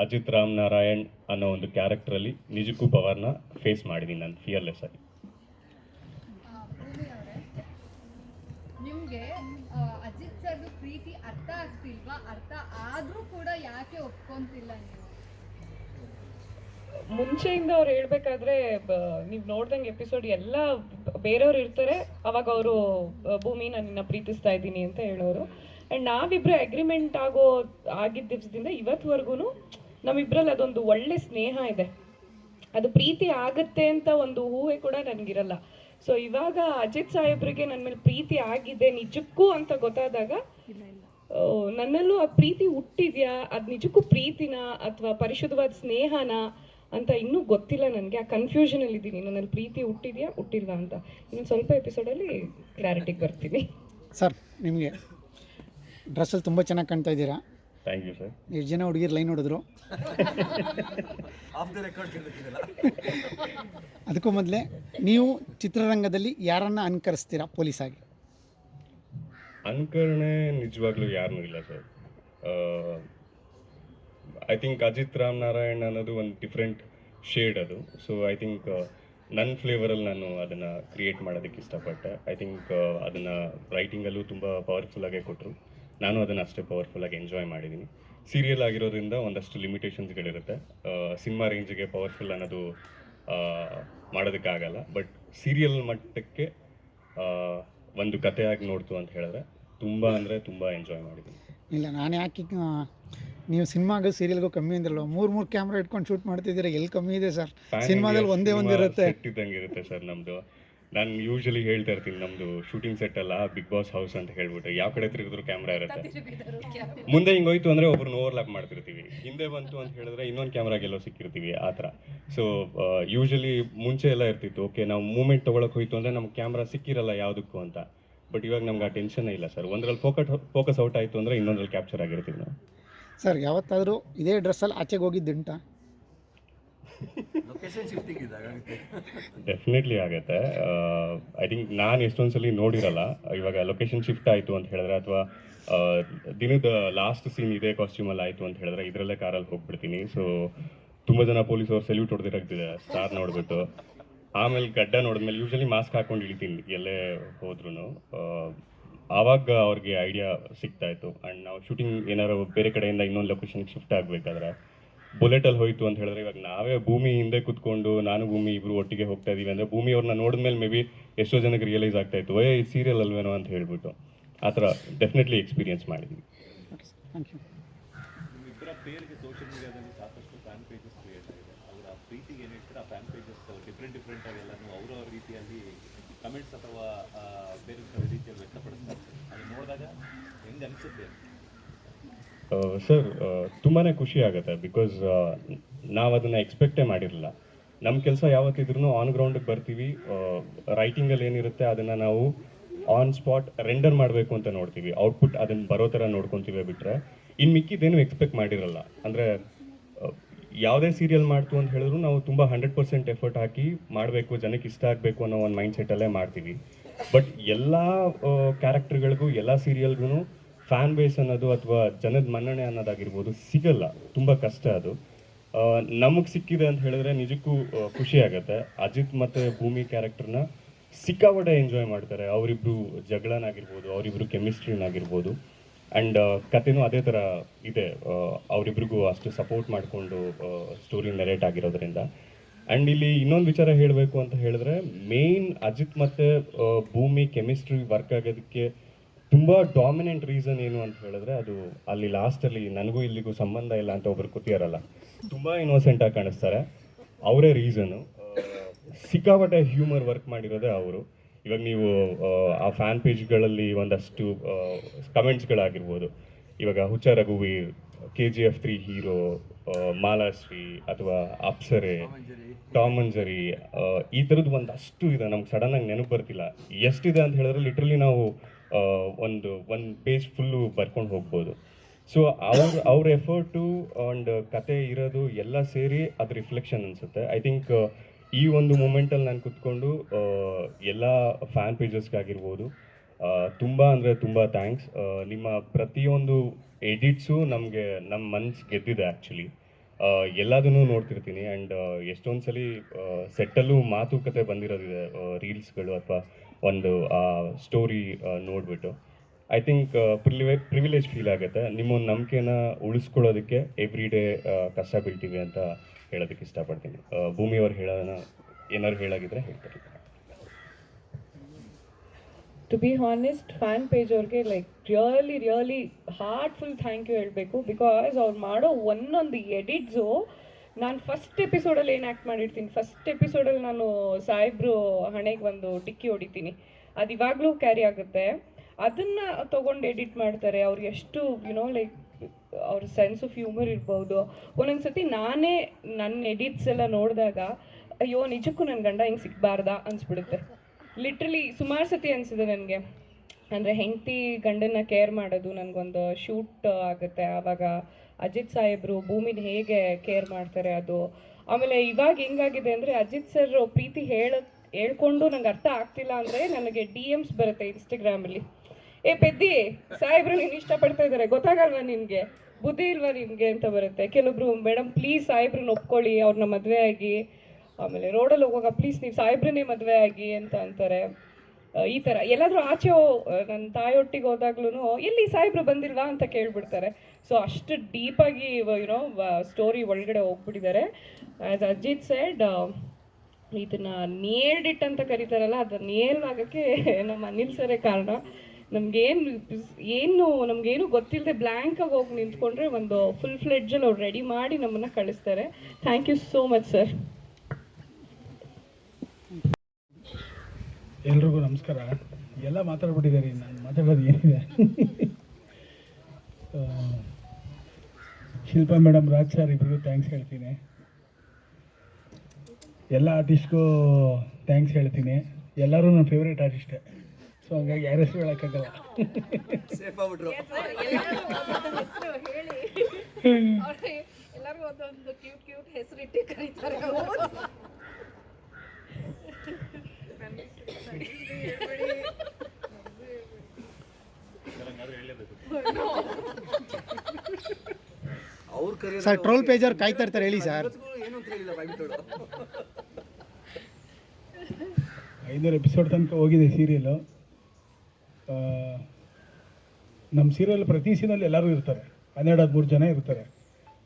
ಅಜಿತ್ ರಾಮ್ ನಾರಾಯಣ್ ಅನ್ನೋ ಒಂದು ಕ್ಯಾರೆಕ್ಟ್ರಲ್ಲಿ ನಿಜಕ್ಕೂ ಪವರ್ನ ಫೇಸ್ ಮಾಡಿದ್ದೀನಿ ನಾನು ಫಿಯರ್ಲೆಸ್ ಆಗಿ.
ಅರ್ಥ ಆದ್ರೂ ಕೂಡ ಯಾಕೆ ಒಪ್ಕೊಂತಿಲ್ಲ ನೀವು?
ಮುಂಚೆಯಿಂದ ಅವ್ರು ಹೇಳ್ಬೇಕಾದ್ರೆ ನೀವು ನೋಡ್ದಂಗೆ ಎಪಿಸೋಡ್ ಎಲ್ಲ ಬೇರೆಯವ್ರು ಇರ್ತಾರೆ ಅವಾಗ ಅವರು ಭೂಮಿ ನಾನು ನಿನ್ನ ಪ್ರೀತಿಸ್ತಾ ಇದ್ದೀನಿ ಅಂತ ಹೇಳೋರು. ಆ್ಯಂಡ್ ನಾವಿಬ್ರು ಅಗ್ರಿಮೆಂಟ್ ಆಗೋ ಆಗಿದ್ದ ದಿವಸದಿಂದ ಇವತ್ತುವರೆಗೂ ನಮ್ಮಿಬ್ರಲ್ಲಿ ಅದೊಂದು ಒಳ್ಳೆ ಸ್ನೇಹ ಇದೆ. ಅದು ಪ್ರೀತಿ ಆಗತ್ತೆ ಅಂತ ಒಂದು ಊಹೆ ಕೂಡ ನನಗಿರಲ್ಲ. ಸೊ ಇವಾಗ ಅಜಿತ್ ಸಾಹೇಬ್ರಿಗೆ ನನ್ನ ಮೇಲೆ ಪ್ರೀತಿ ಆಗಿದೆ ನಿಜಕ್ಕೂ ಅಂತ ಗೊತ್ತಾದಾಗ ನನ್ನಲ್ಲೂ ಆ ಪ್ರೀತಿ ಹುಟ್ಟಿದ್ಯಾ? ಅದು ನಿಜಕ್ಕೂ ಪ್ರೀತಿನ ಅಥವಾ ಪರಿಶುದ್ಧವಾದ ಸ್ನೇಹನ ಅಂತ ಇನ್ನೂ ಗೊತ್ತಿಲ್ಲ ನನಗೆ. ಆ ಕನ್ಫ್ಯೂಷನಲ್ಲಿ ಇದ್ದೀನಿ ನನ್ನಲ್ಲಿ ಪ್ರೀತಿ ಹುಟ್ಟಿದ್ಯಾ ಹುಟ್ಟಿಲ್ವಾ ಅಂತ. ಇನ್ನೊಂದು ಸ್ವಲ್ಪ ಎಪಿಸೋಡಲ್ಲಿ ಕ್ಲಾರಿಟಿಗೆ ಬರ್ತೀನಿ.
ಸರ್ ನಿಮಗೆ ಡ್ರೆಸ್ಸಲ್ಲಿ ತುಂಬ ಚೆನ್ನಾಗಿ ಕಾಣ್ತಾ ಇದ್ದೀರಾ?
ಥ್ಯಾಂಕ್ ಯು ಸರ್
ಎಷ್ಟು ಜನ ಹುಡುಗಿರು ಲೈನ್ ಹೊಡೆದ್ರು ಅದಕ್ಕೂ ಮೊದಲೇ ನೀವು ಚಿತ್ರರಂಗದಲ್ಲಿ ಯಾರನ್ನ ಅನುಕರಿಸ್ತೀರಾ ಪೊಲೀಸಾಗಿ
ಅನುಕರಣೆ ನಿಜವಾಗ್ಲೂ ಯಾರನ್ನೂ ಇಲ್ಲ sir I think Ajith Ram Narayan ಅನ್ನೋದು ಒಂದು ಡಿಫ್ರೆಂಟ್ ಶೇಡ್ ಅದು. ಸೊ ಐ ಥಿಂಕ್ ನನ್ನ ಫ್ಲೇವರಲ್ಲಿ ನಾನು ಅದನ್ನು ಕ್ರಿಯೇಟ್ ಮಾಡೋದಕ್ಕೆ ಇಷ್ಟಪಟ್ಟೆ. ಐ ಥಿಂಕ್ ಅದನ್ನು ರೈಟಿಂಗಲ್ಲೂ ತುಂಬ ಪವರ್ಫುಲ್ಲಾಗೇ ಕೊಟ್ಟರು ನಾನು ಅದನ್ನು ಅಷ್ಟೇ ಪವರ್ಫುಲ್ಲಾಗಿ ಎಂಜಾಯ್ ಮಾಡಿದ್ದೀನಿ ಸೀರಿಯಲ್ ಆಗಿರೋದ್ರಿಂದ ಒಂದಷ್ಟು ಲಿಮಿಟೇಷನ್ಸ್ಗಳಿರುತ್ತೆ ಸಿನಿಮಾ ರೇಂಜಿಗೆ ಪವರ್ಫುಲ್ ಅನ್ನೋದು ಮಾಡೋದಕ್ಕಾಗಲ್ಲ ಬಟ್ ಸೀರಿಯಲ್ ಮಟ್ಟಕ್ಕೆ ಒಂದು ಕಥೆಯಾಗಿ ನೋಡ್ತು ಅಂತ ಹೇಳಿದ್ರೆ ತುಂಬ ಅಂದರೆ ತುಂಬ ಎಂಜಾಯ್ ಮಾಡಿದ್ದೀನಿ.
ಇಲ್ಲ ನಾನು ಯಾಕೆ ನೀವು ಸಿನಿಮಾಗೂ ಸೀರಿಯಲ್ಗೂ ಕಮ್ಮಿ ಅಂದಿರಲ್ಲ ಮೂರು ಮೂರು ಕ್ಯಾಮ್ರಾ ಇಟ್ಕೊಂಡು ಶೂಟ್ ಮಾಡ್ತಿದ್ದೀರಾ ಎಲ್ಲಿ ಕಮ್ಮಿ ಇದೆ ಸರ್ ಸಿನಿಮಾದಲ್ಲಿ ಒಂದೇ
ಒಂದಿರುತ್ತೆ. ಇದ್ದಂಗೆ ಇರುತ್ತೆ ಸರ್ ನಮ್ಮದು ನಾನು ಯೂಶಲಿ ಹೇಳ್ತಾ ಇರ್ತೀನಿ ನಮ್ಮದು ಶೂಟಿಂಗ್ ಸೆಟ್ ಅಲ್ಲ ಬಿಗ್ ಬಾಸ್ ಹೌಸ್ ಅಂತ ಹೇಳ್ಬಿಟ್ಟು. ಯಾವ ಕಡೆ ತಿರುಗಿದ್ರು ಕ್ಯಾಮ್ರಾ ಇರುತ್ತೆ. ಮುಂದೆ ಹಿಂಗೆ ಹೋಯ್ತು ಅಂದರೆ ಒಬ್ರನ್ನ ಓವರ್ಲ್ಯಾಪ್ ಮಾಡ್ತಿರ್ತೀವಿ. ಹಿಂದೆ ಬಂತು ಅಂತ ಹೇಳಿದ್ರೆ ಇನ್ನೊಂದು ಕ್ಯಾಮ್ರಾಗೆಲ್ಲೋ ಸಿಕ್ಕಿರ್ತೀವಿ ಆ ಥರ. ಸೊ ಯೂಶಲಿ ಮುಂಚೆ ಎಲ್ಲ ಇರ್ತಿತ್ತು. ಓಕೆ ನಾವು ಮೂಮೆಂಟ್ ತೊಗೊಳಕ್ಕೆ ಹೋಯ್ತು ಅಂದರೆ ನಮ್ಗೆ ಕ್ಯಾಮ್ರಾ ಸಿಕ್ಕಿರಲ್ಲ ಯಾವುದಕ್ಕೂ ಅಂತ. ಬಟ್ ಇವಾಗ ನಮ್ಗೆ ಆ ಟೆನ್ಷನ್ ಇಲ್ಲ ಸರ್. ಒಂದ್ರಲ್ಲಿ ಫೋಕಟ್ ಫೋಕಸ್ ಔಟ್ ಆಯಿತು ಅಂದರೆ ಇನ್ನೊಂದ್ರಲ್ಲಿ ಕ್ಯಾಪ್ಚರ್ ಆಗಿರ್ತೀವಿ ನಾವು.
ಸರ್ ಯಾವತ್ತಾದರೂ ಇದೇ ಡ್ರೆಸ್ಸಲ್ಲಿ ಆಚೆಗೆ ಹೋಗಿದ್ದುಂಟ
ಡೆಫಿನೆಟ್ಲಿ ಆಗುತ್ತೆ. ಐ ಥಿಂಕ್ ನಾನು ಎಷ್ಟೊಂದು ಸಲ ನೋಡಿರಲ್ಲ ಇವಾಗ ಲೊಕೇಶನ್ ಶಿಫ್ಟ್ ಆಯಿತು ಅಂತ ಹೇಳಿದ್ರೆ ಅಥವಾ ದಿನದ ಲಾಸ್ಟ್ ಸೀನ್ ಇದೇ ಕಾಸ್ಟ್ಯೂಮಲ್ಲಿ ಆಯಿತು ಅಂತ ಹೇಳಿದ್ರೆ ಇದರಲ್ಲೇ ಕಾರಲ್ಲಿ ಹೋಗ್ಬಿಡ್ತೀನಿ. ಸೊ ತುಂಬ ಜನ ಪೊಲೀಸ್ ಅವರು ಸೆಲ್ಯೂಟ್ ಹೊಡೆದಿರಾಗ್ತಿದೆ ಸ್ಟಾರ್ ನೋಡಿಬಿಟ್ಟು. ಆಮೇಲೆ ಗಡ್ಡ ನೋಡಿದ್ಮೇಲೆ ಯೂಶಲಿ ಮಾಸ್ಕ್ ಹಾಕೊಂಡು ಇಳಿತೀನಿ, ಎಲ್ಲೇ ಹೋದ್ರೂ ಆವಾಗ ಅವ್ರಿಗೆ ಐಡಿಯಾ ಸಿಗ್ತಾ ಇತ್ತು ಆ್ಯಂಡ್ ನಾವು ಶೂಟಿಂಗ್ ಏನಾರು ಬೇರೆ ಕಡೆಯಿಂದ ಇನ್ನೊಂದು ಲೊಕೇಶನ್ಗೆ ಶಿಫ್ಟ್ ಆಗಬೇಕಾದ್ರೆ ಬುಲೆಟಲ್ಲಿ ಹೋಯ್ತು ಅಂತ ಹೇಳಿದ್ರೆ ಇವಾಗ ನಾವೇ ಭೂಮಿ ಹಿಂದೆ ಕುತ್ಕೊಂಡು, ನಾನು, ಭೂಮಿ ಇಬ್ರು ಒಟ್ಟಿಗೆ ಹೋಗ್ತಾ ಇದೀವಿ ಅಂದ್ರೆ ಭೂಮಿ ಅವ್ರನ್ನ ನೋಡಿದ್ಮೇಲೆ ಮೇ ಬಿ ಎಷ್ಟೋ ಜನಕ್ಕೆ ರಿಯಲೈಸ್ ಆಗ್ತಾ ಇತ್ತು ಏ ಇದು ಸೀರಿಯಲ್ ಅಲ್ವೇನೋ ಅಂತ ಹೇಳ್ಬಿಟ್ಟು. ಆ ಥರ ಡೆಫಿನೆಟ್ಲಿ ಎಕ್ಸ್ಪೀರಿಯನ್ಸ್ ಮಾಡಿದ್ವಿ.
ಓಕೆ ನೋಡಿದಾಗ ಹೆಂಗೆ ಅನಿಸುತ್ತೆ
ಸರ್ ತುಂಬಾ ಖುಷಿ ಆಗುತ್ತೆ ಬಿಕಾಸ್ ನಾವು ಅದನ್ನು ಎಕ್ಸ್ಪೆಕ್ಟೇ ಮಾಡಿರಲಿಲ್ಲ. ನಮ್ಮ ಕೆಲಸ ಯಾವತ್ತಿದ್ರೂ ಆನ್ ಗ್ರೌಂಡಿಗೆ ಬರ್ತೀವಿ ರೈಟಿಂಗಲ್ಲಿ ಏನಿರುತ್ತೆ ಅದನ್ನು ನಾವು ಆನ್ ಸ್ಪಾಟ್ ರೆಂಡರ್ ಮಾಡಬೇಕು ಅಂತ ನೋಡ್ತೀವಿ. ಔಟ್ಪುಟ್ ಅದನ್ನು ಬರೋ ಥರ ನೋಡ್ಕೊತೀವಿ ಬಿಟ್ಟರೆ ಇನ್ನು ಮಿಕ್ಕಿದ್ದೇನು ಎಕ್ಸ್ಪೆಕ್ಟ್ ಮಾಡಿರಲ್ಲ. ಅಂದರೆ ಯಾವುದೇ ಸೀರಿಯಲ್ ಮಾಡ್ತು ಅಂತ ಹೇಳಿದ್ರು ನಾವು ತುಂಬ ಹಂಡ್ರೆಡ್ ಪರ್ಸೆಂಟ್ ಎಫರ್ಟ್ ಹಾಕಿ ಮಾಡಬೇಕು, ಜನಕ್ಕೆ ಇಷ್ಟ ಆಗಬೇಕು ಅನ್ನೋ ಒಂದು ಮೈಂಡ್ ಸೆಟ್ಟಲ್ಲೇ ಮಾಡ್ತೀವಿ. ಬಟ್ ಎಲ್ಲ ಕ್ಯಾರೆಕ್ಟರ್ಗಳಿಗೂ ಎಲ್ಲ ಸೀರಿಯಲ್ಗೂ ಫ್ಯಾನ್ ಬೇಸ್ ಅನ್ನೋದು ಅಥವಾ ಜನದ ಮನ್ನಣೆ ಅನ್ನೋದಾಗಿರ್ಬೋದು ಸಿಗಲ್ಲ. ತುಂಬ ಕಷ್ಟ ಅದು. ನಮಗೆ ಸಿಕ್ಕಿದೆ ಅಂತ ಹೇಳಿದ್ರೆ ನಿಜಕ್ಕೂ ಖುಷಿ ಆಗುತ್ತೆ. ಅಜಿತ್ ಮತ್ತು ಭೂಮಿ ಕ್ಯಾರೆಕ್ಟರ್ನ ಸಿಕ್ಕಾಪಟ್ಟೆ ಎಂಜಾಯ್ ಮಾಡ್ತಾರೆ. ಅವರಿಬ್ರು ಜಗಳನಾಗಿರ್ಬೋದು, ಅವರಿಬ್ರು ಕೆಮಿಸ್ಟ್ರಿನಾಗಿರ್ಬೋದು ಆ್ಯಂಡ್ ಕಥೆನೂ ಅದೇ ಥರ ಇದೆ. ಅವರಿಬ್ರಿಗೂ ಅಷ್ಟು ಸಪೋರ್ಟ್ ಮಾಡಿಕೊಂಡು ಸ್ಟೋರಿ ನೆರೇಟ್ ಆಗಿರೋದ್ರಿಂದ. ಆ್ಯಂಡ್ ಇಲ್ಲಿ ಇನ್ನೊಂದು ವಿಚಾರ ಹೇಳಬೇಕು ಅಂತ ಹೇಳಿದ್ರೆ ಮೇನ್ ಅಜಿತ್ ಮತ್ತು ಭೂಮಿ ಕೆಮಿಸ್ಟ್ರಿ ವರ್ಕ್ ಆಗೋದಕ್ಕೆ ತುಂಬ ಡಾಮಿನೆಂಟ್ ರೀಸನ್ ಏನು ಅಂತ ಹೇಳಿದ್ರೆ, ಅದು ಅಲ್ಲಿ ಲಾಸ್ಟಲ್ಲಿ ನನಗೂ ಇಲ್ಲಿಗೂ ಸಂಬಂಧ ಇಲ್ಲ ಅಂತ ಒಬ್ರು ಕೂತಿಯಾರಲ್ಲ, ತುಂಬ ಇನ್ನೋಸೆಂಟಾಗಿ ಕಾಣಿಸ್ತಾರೆ. ಅವರೇ ರೀಸನು ಸಿಕ್ಕಾಪಟ್ಟೆ ಹ್ಯೂಮರ್ ವರ್ಕ್ ಮಾಡಿರೋದೇ ಅವರು. ಇವಾಗ ನೀವು ಆ, ಫ್ಯಾನ್ ಪೇಜ್ಗಳಲ್ಲಿ ಒಂದಷ್ಟು ಕಮೆಂಟ್ಸ್ಗಳಾಗಿರ್ಬೋದು ಇವಾಗ ಹುಚ್ಚ ರಘುವಿ K G F three hero Malashri ಅಥವಾ ಅಪ್ಸರೆ ಟಾಮ್ ಅಂಡ್ ಜೆರಿ ಆ, ಈ ಥರದ್ದು ಒಂದಷ್ಟು ಇದೆ. ನಮ್ಗೆ ಸಡನ್ನಾಗಿ ನೆನಪು ಬರ್ತಿಲ್ಲ. ಎಷ್ಟಿದೆ ಅಂತ ಹೇಳಿದ್ರೆ ಲಿಟ್ರಲಿ ನಾವು ಒಂದು ಒಂದು ಪೇಜ್ ಫುಲ್ಲು ಬರ್ಕೊಂಡು ಹೋಗ್ಬೋದು. ಸೊ ಅವ್ರ ಅವ್ರ ಎಫರ್ಟು ಆ್ಯಂಡ್ ಕತೆ ಇರೋದು ಎಲ್ಲ ಸೇರಿ ಅದು ರಿಫ್ಲೆಕ್ಷನ್ ಅನಿಸುತ್ತೆ. ಐ ಥಿಂಕ್ ಈ ಒಂದು ಮೂಮೆಂಟಲ್ಲಿ ನಾನು ಕುತ್ಕೊಂಡು ಆ, ಎಲ್ಲ ಫ್ಯಾನ್ ಪೇಜಸ್ಗಾಗಿರ್ಬೋದು ತುಂಬ ಅಂದರೆ ತುಂಬ ಥ್ಯಾಂಕ್ಸ್ ನಿಮ್ಮ ಪ್ರತಿಯೊಂದು ಎಡಿಟ್ಸು ನಮಗೆ ನಮ್ಮ ಮನ್ಸು ಗೆದ್ದಿದೆ ಆ್ಯಕ್ಚುಲಿ ಎಲ್ಲದನ್ನು ನೋಡ್ತಿರ್ತೀನಿ ಆ್ಯಂಡ್ ಎಷ್ಟೊಂದು ಸಲ ಸೆಟ್ಟಲ್ಲೂ ಮಾತುಕತೆ ಬಂದಿರೋದಿದೆ ರೀಲ್ಸ್ಗಳು ಅಥವಾ ಒಂದು ಸ್ಟೋರಿ ನೋಡಿಬಿಟ್ಟು. ಐ ಥಿಂಕ್ ಪ್ರಿಲಿವೆ ಪ್ರಿವಿಲೇಜ್ ಫೀಲ್ ಆಗುತ್ತೆ. ನಿಮ್ಮ ಒಂದು ನಂಬಿಕೆನ ಉಳಿಸ್ಕೊಳ್ಳೋದಕ್ಕೆ ಎವ್ರಿ ಡೇ ಕಷ್ಟ ಬೀಳ್ತೀವಿ ಅಂತ ಹೇಳೋದಕ್ಕೆ ಇಷ್ಟಪಡ್ತೀನಿ. ಭೂಮಿಯವ್ರು ಹೇಳೋಣ ಏನಾದ್ರು ಹೇಳಾಗಿದ್ರೆ ಹೇಳ್ತಾರೆ.
To be honest fan page ಅವ್ರಿಗೆ like really really heartful thank you ಹೇಳಬೇಕು. ಬಿಕಾಸ್ ಅವ್ರು ಮಾಡೋ ಒಂದೊಂದು ಎಡಿಟ್ಸು ನಾನು ಫಸ್ಟ್ ಎಪಿಸೋಡಲ್ಲಿ ಏನು ಆ್ಯಕ್ಟ್ ಮಾಡಿರ್ತೀನಿ? ಫಸ್ಟ್ ಎಪಿಸೋಡಲ್ಲಿ ನಾನು ಸಾಹೇಬ್ರು ಹಣೆಗೆ ಒಂದು ಟಿಕ್ಕಿ ಹೊಡಿತೀನಿ. ಅದು ಇವಾಗಲೂ ಕ್ಯಾರಿ ಆಗುತ್ತೆ. ಅದನ್ನು ತೊಗೊಂಡು ಎಡಿಟ್ ಮಾಡ್ತಾರೆ. ಅವ್ರು ಎಷ್ಟು ಯುನೋ ಲೈಕ್ ಅವ್ರ ಸೆನ್ಸ್ ಆಫ್ ಹ್ಯೂಮರ್ ಇರ್ಬೋದು. ಒಂದೊಂದು ಸತಿ ನಾನೇ ನನ್ನ ಎಡಿಟ್ಸ್ ಎಲ್ಲ ನೋಡಿದಾಗ, ಅಯ್ಯೋ, ನಿಜಕ್ಕೂ ನನ್ನ ಗಂಡ ಹಿಂಗೆ ಸಿಗಬಾರ್ದಾ ಅನ್ಸ್ಬಿಡುತ್ತೆ. ಲಿಟ್ರಲಿ ಸುಮಾರು ಸತಿ ಅನಿಸಿದೆ ನನಗೆ. ಅಂದರೆ ಹೆಂಡತಿ ಗಂಡನ್ನ ಕೇರ್ ಮಾಡೋದು ನನಗೊಂದು ಶೂಟ್ ಆಗುತ್ತೆ. ಆವಾಗ ಅಜಿತ್ ಸಾಹೇಬ್ರು ಭೂಮಿನ ಹೇಗೆ ಕೇರ್ ಮಾಡ್ತಾರೆ ಅದು. ಆಮೇಲೆ ಇವಾಗ ಹೆಂಗಾಗಿದೆ ಅಂದರೆ ಅಜಿತ್ ಸರ್ ಪ್ರೀತಿ ಹೇಳ ಹೇಳ್ಕೊಂಡು ನಂಗೆ ಅರ್ಥ ಆಗ್ತಿಲ್ಲ ಅಂದರೆ ನನಗೆ ಡಿ ಎಮ್ಸ್ ಬರುತ್ತೆ ಇನ್ಸ್ಟಾಗ್ರಾಮಲ್ಲಿ ಏ ಪೆದ್ದಿ, ಸಾಹೇಬ್ರು ನೀನು ಇಷ್ಟಪಡ್ತಾ ಇದ್ದಾರೆ ಗೊತ್ತಾಗಲ್ವಾ ನಿನಗೆ? ಬುದ್ಧಿ ಇಲ್ವಾ ನಿಮಗೆ ಅಂತ ಬರುತ್ತೆ. ಕೆಲವೊಬ್ರು ಮೇಡಮ್ ಪ್ಲೀಸ್ ಸಾಹೇಬ್ರನ್ನ ಒಪ್ಕೊಳ್ಳಿ, ಅವ್ರನ್ನ ಮದುವೆ ಆಗಿ. ಆಮೇಲೆ ರೋಡಲ್ಲಿ ಹೋಗುವಾಗ ಪ್ಲೀಸ್ ನೀವು ಸಾಹೇಬ್ರನ್ನೇ ಮದುವೆ ಆಗಿ ಅಂತ ಅಂತಾರೆ. ಈ ಥರ ಎಲ್ಲಾದರೂ ಆಚೆ ನನ್ನ ತಾಯೊಟ್ಟಿಗೆ ಹೋದಾಗ್ಲೂ ಎಲ್ಲಿ ಸಾಹೇಬ್ರು ಬಂದಿಲ್ವಾ? ಅಂತ ಕೇಳ್ಬಿಡ್ತಾರೆ. ಸೊ ಅಷ್ಟು ಡೀಪಾಗಿ ಯುನೋ ಸ್ಟೋರಿ ಒಳಗಡೆ ಹೋಗ್ಬಿಟ್ಟಿದ್ದಾರೆ. ಆ್ಯಸ್ ಅಜಿತ್ ಸೈಡ್ ಇದನ್ನ ನೇಲ್ಡ್ ಇಟ್ ಅಂತ ಕರೀತಾರಲ್ಲ ಅದನ್ನ ನೇಲ್ ಆಗೋಕ್ಕೆ ನಮ್ಮ ಅನಿಲ್ ಸರೇ ಕಾರಣ. ನಮ್ಗೇನು ಏನು, ನಮಗೇನು ಗೊತ್ತಿಲ್ಲದೆ ಬ್ಲ್ಯಾಂಕ್ ಆಗಿ ಹೋಗಿ ನಿಂತ್ಕೊಂಡ್ರೆ ಒಂದು ಫುಲ್ ಫ್ಲೆಡ್ಜಲ್ಲಿ ಅವ್ರು ರೆಡಿ ಮಾಡಿ ನಮ್ಮನ್ನು ಕಳಿಸ್ತಾರೆ. Thank you so much sir
ಎಲ್ರಿಗೂ ನಮಸ್ಕಾರ. ಎಲ್ಲ ಮಾತಾಡ್ಬಿಟ್ಟಿದ್ದಾರೆ, ನಾನು ಮಾತಾಡೋದು ಏನಿದೆ? ಶಿಲ್ಪಾ ಮೇಡಮ್, ರಾಜ್ ಸರ್ ಇಬ್ಬರಿಗೂ ಥ್ಯಾಂಕ್ಸ್ ಹೇಳ್ತೀನಿ. ಎಲ್ಲ ಆರ್ಟಿಸ್ಟ್ಗೂ ಥ್ಯಾಂಕ್ಸ್ ಹೇಳ್ತೀನಿ. ಎಲ್ಲರೂ ನನ್ನ ಫೇವ್ರೇಟ್ ಆರ್ಟಿಸ್ಟೇ ಸೊ ಹಂಗಾಗಿ ಯಾರ ಹೆಸರು ಹೇಳೋಕ್ಕಾಗಲ್ಲ.
ಎಲ್ಲರೂ ಒಂದೊಂದು ಕ್ಯೂಟ್ ಕ್ಯೂಟ್ ಕರೀತಾರೆ
ಸರ್ ಟ್ರೋಲ್ ಪೇಜರ್ ಕಾಯ್ತಾ ಇರ್ತಾರೆ ಹೇಳಿ ಸರ್
ಐನೂರು ಎಪಿಸೋಡ್ ತನಕ ಹೋಗಿದೆ ಸೀರಿಯಲು ನಮ್ಮ ಸೀರಿಯಲ್ ಪ್ರತಿ ಸೀನಲ್ಲಿ ಎಲ್ಲರೂ ಇರ್ತಾರೆ. ಹನ್ನೆರಡು, ಹದಿಮೂರು ಜನ ಇರ್ತಾರೆ.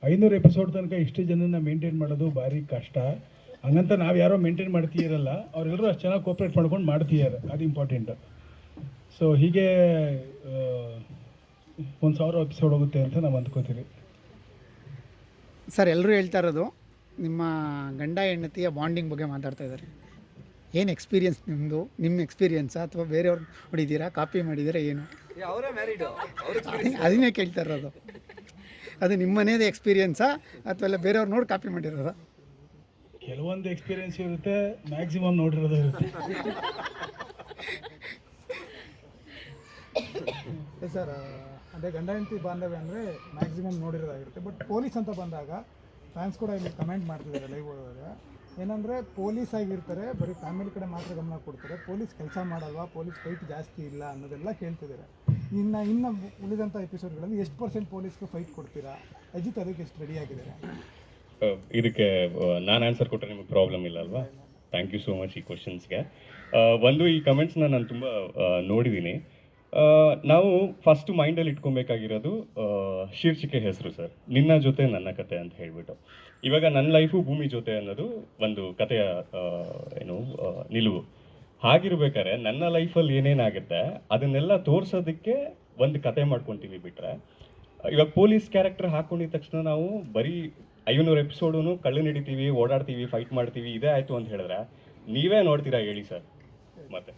ಐನೂರು ಎಪಿಸೋಡ್ ತನಕ ಇಷ್ಟು ಜನನ ಮೇಂಟೈನ್ ಮಾಡೋದು ಭಾರಿ ಕಷ್ಟ. ಹಂಗಂತ ನಾವು ಯಾರೋ ಮೇಂಟೈನ್ ಮಾಡ್ತೀರಲ್ಲ ಅವರೆಲ್ಲರೂ ಅಷ್ಟು ಚೆನ್ನಾಗಿ ಕೋಪ್ರೇಟ್ ಮಾಡ್ಕೊಂಡು ಮಾಡ್ತಿದ್ದಾರೆ. ಅದು ಇಂಪಾರ್ಟೆಂಟು ಸೊ ಹೀಗೆ ಒಂದು ಸಾವಿರ ಎಪಿಸೋಡ್ ಹೋಗುತ್ತೆ ಅಂತ ನಾವು ಅಂದ್ಕೋತೀವಿ.
ಸರ್ ಎಲ್ಲರೂ ಹೇಳ್ತಾ ಇರೋದು, ನಿಮ್ಮ ಗಂಡ ಹೆಂಡತಿಯ ಬಾಂಡಿಂಗ್ ಬಗ್ಗೆ ಮಾತಾಡ್ತಾ ಇದ್ದಾರೆ. ಏನು ಎಕ್ಸ್ಪೀರಿಯನ್ಸ್ ನಿಮ್ಮದು ನಿಮ್ಮ ಎಕ್ಸ್ಪೀರಿಯನ್ಸ್ ಅಥವಾ ಬೇರೆಯವ್ರು ಹೊಡಿದ್ದೀರಾ ಕಾಪಿ ಮಾಡಿದ್ದೀರಾ ಏನು? ಅದೇ- ಅದನ್ನೇ ಕೇಳ್ತಾ ಇರೋದು. ಅದು ನಿಮ್ಮ ಮನೇದು ಎಕ್ಸ್ಪೀರಿಯನ್ಸಾ ಅಥವಾ ಎಲ್ಲ ಬೇರೆಯವ್ರು ನೋಡಿ ಕಾಪಿ ಮಾಡಿರೋದಾ?
ಕೆಲವೊಂದು ಎಕ್ಸ್ಪೀರಿಯನ್ಸ್ ಇರುತ್ತೆ ಮ್ಯಾಕ್ಸಿಮಮ್ ನೋಡಿರೋದು ಇರುತ್ತೆ.
ಸರ್ ಅದೇ ಗಂಡ ಹೆಂಡತಿ ಬಾಂಧವ್ಯ ಅಂದರೆ ಮ್ಯಾಕ್ಸಿಮಮ್ ನೋಡಿರೋದಾಗಿರುತ್ತೆ. ಬಟ್ ಪೊಲೀಸ್ ಅಂತ ಬಂದಾಗ ಫ್ಯಾನ್ಸ್ ಕೂಡ ಇಲ್ಲಿ ಕಮೆಂಟ್ ಮಾಡ್ತಿದ್ದಾರೆ ಲೈವ್ ಓದುವಾಗ ಏನಂದರೆ ಪೊಲೀಸ್ ಆಗಿರ್ತಾರೆ, ಬರೀ ಫ್ಯಾಮಿಲಿ ಕಡೆ ಮಾತ್ರ ಗಮನ ಕೊಡ್ತಾರೆ. ಪೊಲೀಸ್ ಕೆಲಸ ಮಾಡಲ್ವಾ? ಪೊಲೀಸ್ ಫೈಟ್ ಜಾಸ್ತಿ ಇಲ್ಲ ಅನ್ನೋದೆಲ್ಲ ಕೇಳ್ತಿದ್ದಾರೆ. ಇನ್ನು ಇನ್ನು ಉಳಿದಂಥ ಎಪಿಸೋಡ್ಗಳಲ್ಲಿ ಎಷ್ಟು ಪರ್ಸೆಂಟ್ ಪೊಲೀಸ್ಗೆ ಫೈಟ್ ಕೊಡ್ತೀರಾ? ಅಜಿತ್ ಅದಕ್ಕೆ ಎಷ್ಟು ರೆಡಿ ಆಗಿದ್ದಾರೆ?
ಇದಕ್ಕೆ ನಾನು ಆನ್ಸರ್ ಕೊಟ್ಟರೆ ನಿಮಗೆ ಪ್ರಾಬ್ಲಮ್ ಇಲ್ಲ ಅಲ್ವಾ? ಥ್ಯಾಂಕ್ ಯು ಸೋ ಮಚ್ ಈ ಕ್ವಶನ್ಸ್ಗೆ ಒಂದು ಈ ಕಮೆಂಟ್ಸ್ನ ನಾನು ತುಂಬ ನೋಡಿದ್ದೀನಿ ನಾವು ಫಸ್ಟ್ ಮೈಂಡಲ್ಲಿ ಇಟ್ಕೊಬೇಕಾಗಿರೋದು ಶೀರ್ಷಿಕೆ ಹೆಸರು ಸರ್. ನಿನ್ನ ಜೊತೆ ನನ್ನ ಕತೆ ಅಂತ ಹೇಳಿಬಿಟ್ಟು. ಇವಾಗ ನನ್ನ ಲೈಫು ಭೂಮಿ ಜೊತೆ ಅನ್ನೋದು ಒಂದು ಕಥೆಯ ಏನು ನಿಲುವು. ಹಾಗಿರ್ಬೇಕಾದ್ರೆ ನನ್ನ ಲೈಫಲ್ಲಿ ಏನೇನಾಗುತ್ತೆ ಅದನ್ನೆಲ್ಲ ತೋರಿಸೋದಕ್ಕೆ ಒಂದು ಕತೆ ಮಾಡ್ಕೊತೀವಿ ಬಿಟ್ರೆ. ಇವಾಗ ಪೊಲೀಸ್ ಕ್ಯಾರೆಕ್ಟರ್ ಹಾಕೊಂಡಿದ ತಕ್ಷಣ ನಾವು ಬರೀ ಐನೂರು ಎಪಿಸೋಡು ಕಳ್ಳು ಹಿಡಿತೀವಿ ಓಡಾಡ್ತೀವಿ ಫೈಟ್ ಮಾಡ್ತೀವಿ, ಇದೇ ಆಯಿತು ಅಂತ ಹೇಳಿದ್ರೆ ನೀವೇ ನೋಡ್ತೀರಾ ಹೇಳಿ ಸರ್? ಮತ್ತೆ.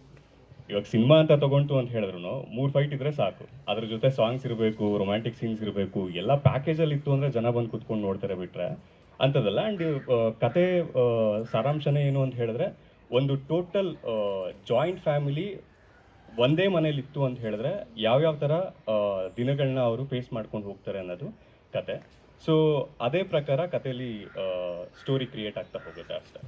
ಇವಾಗ ಸಿನಿಮಾ ಅಂತ ತಗೊಂತು ಅಂತ ಹೇಳಿದ್ರು ಮೂರು ಫೈಟ್ ಇದ್ರೆ ಸಾಕು. ಅದ್ರ ಜೊತೆ ಸಾಂಗ್ಸ್ ಇರಬೇಕು ರೊಮ್ಯಾಂಟಿಕ್ ಸೀನ್ಸ್ ಇರಬೇಕು, ಎಲ್ಲ ಪ್ಯಾಕೇಜಲ್ಲಿ ಇತ್ತು ಅಂದರೆ ಜನ ಬಂದು ಕುತ್ಕೊಂಡು ನೋಡ್ತಾರೆ ಬಿಟ್ರೆ. ಅಂಥದ್ದಲ್ಲ ಆ್ಯಂಡ್ ಕತೆ ಸಾರಾಂಶನೇ ಏನು ಅಂತ ಹೇಳಿದ್ರೆ ಒಂದು ಟೋಟಲ್ ಜಾಯಿಂಟ್ ಫ್ಯಾಮಿಲಿ ಒಂದೇ ಮನೇಲಿ ಇತ್ತು ಅಂತ ಹೇಳಿದ್ರೆ ಯಾವ್ಯಾವ ಥರ ದಿನಗಳನ್ನ ಅವರು ಫೇಸ್ ಮಾಡ್ಕೊಂಡು ಹೋಗ್ತಾರೆ ಅನ್ನೋದು ಕತೆ. ಸೊ ಅದೇ ಪ್ರಕಾರ ಕಥೆಯಲ್ಲಿ ಸ್ಟೋರಿ ಕ್ರಿಯೇಟ್ ಆಗ್ತಾ ಹೋಗುತ್ತೆ ಅಷ್ಟೇ.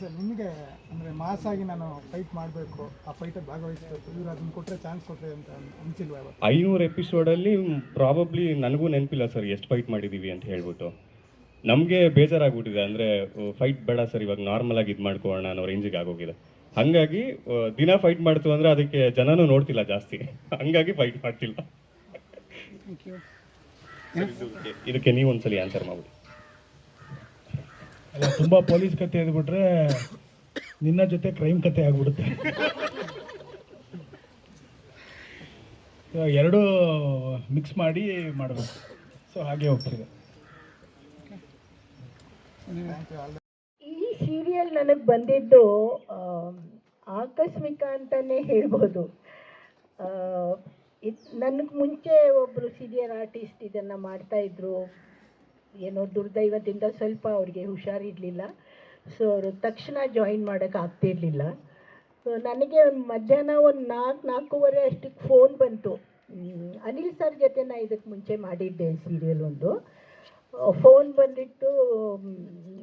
ಸರ್ ನಿಮಗೆ ಅಂದರೆ ಮಾಸ್ ಆಗಿ ನಾನು ಫೈಟ್ ಮಾಡಬೇಕು ಆ ಫೈಟಲ್ಲಿ ಭಾಗವಹಿಸಬೇಕು ಇವ್ರು ಅದನ್ನು ಕೊಟ್ಟರೆ ಚಾನ್ಸ್ ಕೊಟ್ಟರೆ ಅಂತ ಅನ್ಸಿಲ್ವಾ
ಐನೂರು ಎಪಿಸೋಡಲ್ಲಿ ಪ್ರಾಬಬ್ಲಿ ನನಗೂ ನೆನಪಿಲ್ಲ ಸರ್ ಎಷ್ಟು ಫೈಟ್ ಮಾಡಿದ್ದೀವಿ ಅಂತ ಹೇಳ್ಬಿಟ್ಟು. ನಮಗೆ ಬೇಜಾರಾಗ್ಬಿಟ್ಟಿದೆ ಅಂದರೆ ಫೈಟ್ ಬೇಡ ಸರ್ ಇವಾಗ ನಾರ್ಮಲ್ ಆಗಿ ಇದು ಮಾಡ್ಕೊಳ್ಳೋಣ ಅನ್ನೋ ರೇಂಜಿಗೆ ಆಗೋಗಿದೆ. ಹಾಗಾಗಿ ದಿನ ಫೈಟ್ ಮಾಡ್ತು ಅಂದರೆ ಅದಕ್ಕೆ ಜನನೂ ನೋಡ್ತಿಲ್ಲ ಜಾಸ್ತಿ. ಹಂಗಾಗಿ ಫೈಟ್ ಮಾಡ್ತಿಲ್ಲ.
ಥ್ಯಾಂಕ್ ಯು
ಇದಕ್ಕೆ ನೀವು ಒಂದ್ಸಲಿ ಆನ್ಸರ್ ಮಾಡ್ಬಿಡಿ.
ಅಲ್ಲ ತುಂಬ ಪೊಲೀಸ್ ಕತೆ ಇದ್ಬಿಟ್ರೆ ನಿನ್ನ ಜೊತೆ ಕ್ರೈಮ್ ಕತೆ ಆಗ್ಬಿಡುತ್ತೆ. ಇವಾಗ ಎರಡೂ ಮಿಕ್ಸ್ ಮಾಡಿ ಮಾಡಬೇಕು. ಸೊ ಹಾಗೆ ಹೋಗ್ತಿದೆ.
ಈ ಸೀರಿಯಲ್ ನನಗೆ ಬಂದಿದ್ದು ಆ, ಆಕಸ್ಮಿಕ ಅಂತಲೇ ಹೇಳ್ಬೋದು. ನನಗೆ ಮುಂಚೆ ಒಬ್ಬರು ಸೀನಿಯರ್ ಆರ್ಟಿಸ್ಟ್ ಇದನ್ನು ಮಾಡ್ತಾಯಿದ್ರು ಏನೋ ದುರ್ದೈವದಿಂದ ಸ್ವಲ್ಪ ಅವ್ರಿಗೆ ಹುಷಾರಿರಲಿಲ್ಲ. ಸೊ ಅವರು ತಕ್ಷಣ ಜಾಯಿನ್ ಮಾಡೋಕ್ಕೆ ಆಗ್ತಿರ್ಲಿಲ್ಲ. ಸೊ ನನಗೆ ಮಧ್ಯಾಹ್ನ ಒಂದು ನಾಲ್ಕು ನಾಲ್ಕೂವರೆ ಅಷ್ಟಕ್ಕೆ ಫೋನ್ ಬಂತು. ಅನಿಲ್ ಸರ್ ಜೊತೆ ನಾನು ಇದಕ್ಕೆ ಮುಂಚೆ ಮಾಡಿದ್ದೆ ಸೀರಿಯಲ್ ಒಂದು. ಫೋನ್ ಮ್,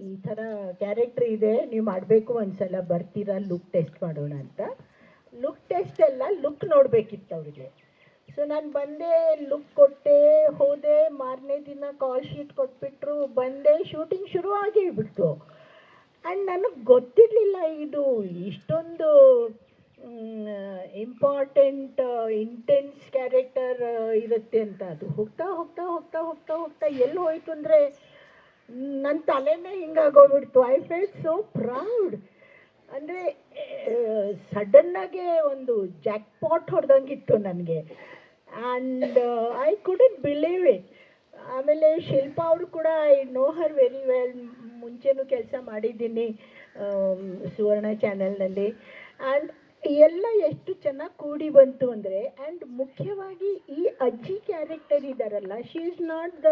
ಈ ಥರ ಕ್ಯಾರೆಕ್ಟ್ರ್ ಇದೆ ನೀವು ಮಾಡಬೇಕು ಒಂದ್ಸಲ ಬರ್ತೀರಾ ಲುಕ್ ಟೆಸ್ಟ್ ಮಾಡೋಣ ಅಂತ. ಲುಕ್ ಟೆಸ್ಟ್ ಅಲ್ಲ ಲುಕ್ ನೋಡಬೇಕಿತ್ತು ಅವ್ರಿಗೆ. ಸೊ ನಾನು ಬಂದೆ ಲುಕ್ ಕೊಟ್ಟೆ, ಹೋದೆ, ಮಾರನೇ ದಿನ ಕಾಲ್ ಶೀಟ್ ಕೊಟ್ಬಿಟ್ರು, ಬಂದೆ ಶೂಟಿಂಗ್ ಶುರು ಆಗಿಬಿಡ್ತು ಆ್ಯಂಡ್ ನನಗೆ ಗೊತ್ತಿರಲಿಲ್ಲ ಇದು ಇಷ್ಟೊಂದು ಇಂಪಾರ್ಟೆಂಟ್ ಇಂಟೆನ್ಸ್ ಕ್ಯಾರೆಕ್ಟರ್ ಇರುತ್ತೆ ಅಂತ. ಅದು ಹೋಗ್ತಾ ಹೋಗ್ತಾ ಹೋಗ್ತಾ ಹೋಗ್ತಾ ಹೋಗ್ತಾ ಎಲ್ಲಿ ಹೋಯ್ತು ಅಂದರೆ ನನ್ನ ತಲೆನೇ ಹಿಂಗಾಗೋಗ್ಬಿಡ್ತು ಐ ಫೆಲ್ ಸೋ ಪ್ರೌಡ್ ಅಂದರೆ ಸಡನ್ನಾಗೆ ಒಂದು ಜಾಕ್ ಪಾಟ್ ಹೊಡೆದಂಗಿತ್ತು ನನಗೆ. And I couldn't believe it ಆಮೇಲೆ ಶಿಲ್ಪಾ ಅವರು ಕೂಡ I know her very well ಮುಂಚೆನೂ ಕೆಲಸ ಮಾಡಿದ್ದೀನಿ ಆಮ್, ಸುವರ್ಣ ಚಾನೆಲ್ನಲ್ಲಿ ಆ್ಯಂಡ್ ಎಲ್ಲ ಎಷ್ಟು ಚೆನ್ನಾಗಿ ಕೂಡಿ ಬಂತು ಅಂದರೆ ಆ್ಯಂಡ್ ಮುಖ್ಯವಾಗಿ ಈ ಅಜ್ಜಿ ಕ್ಯಾರೆಕ್ಟರ್ ಇದ್ದಾರಲ್ಲ she is not the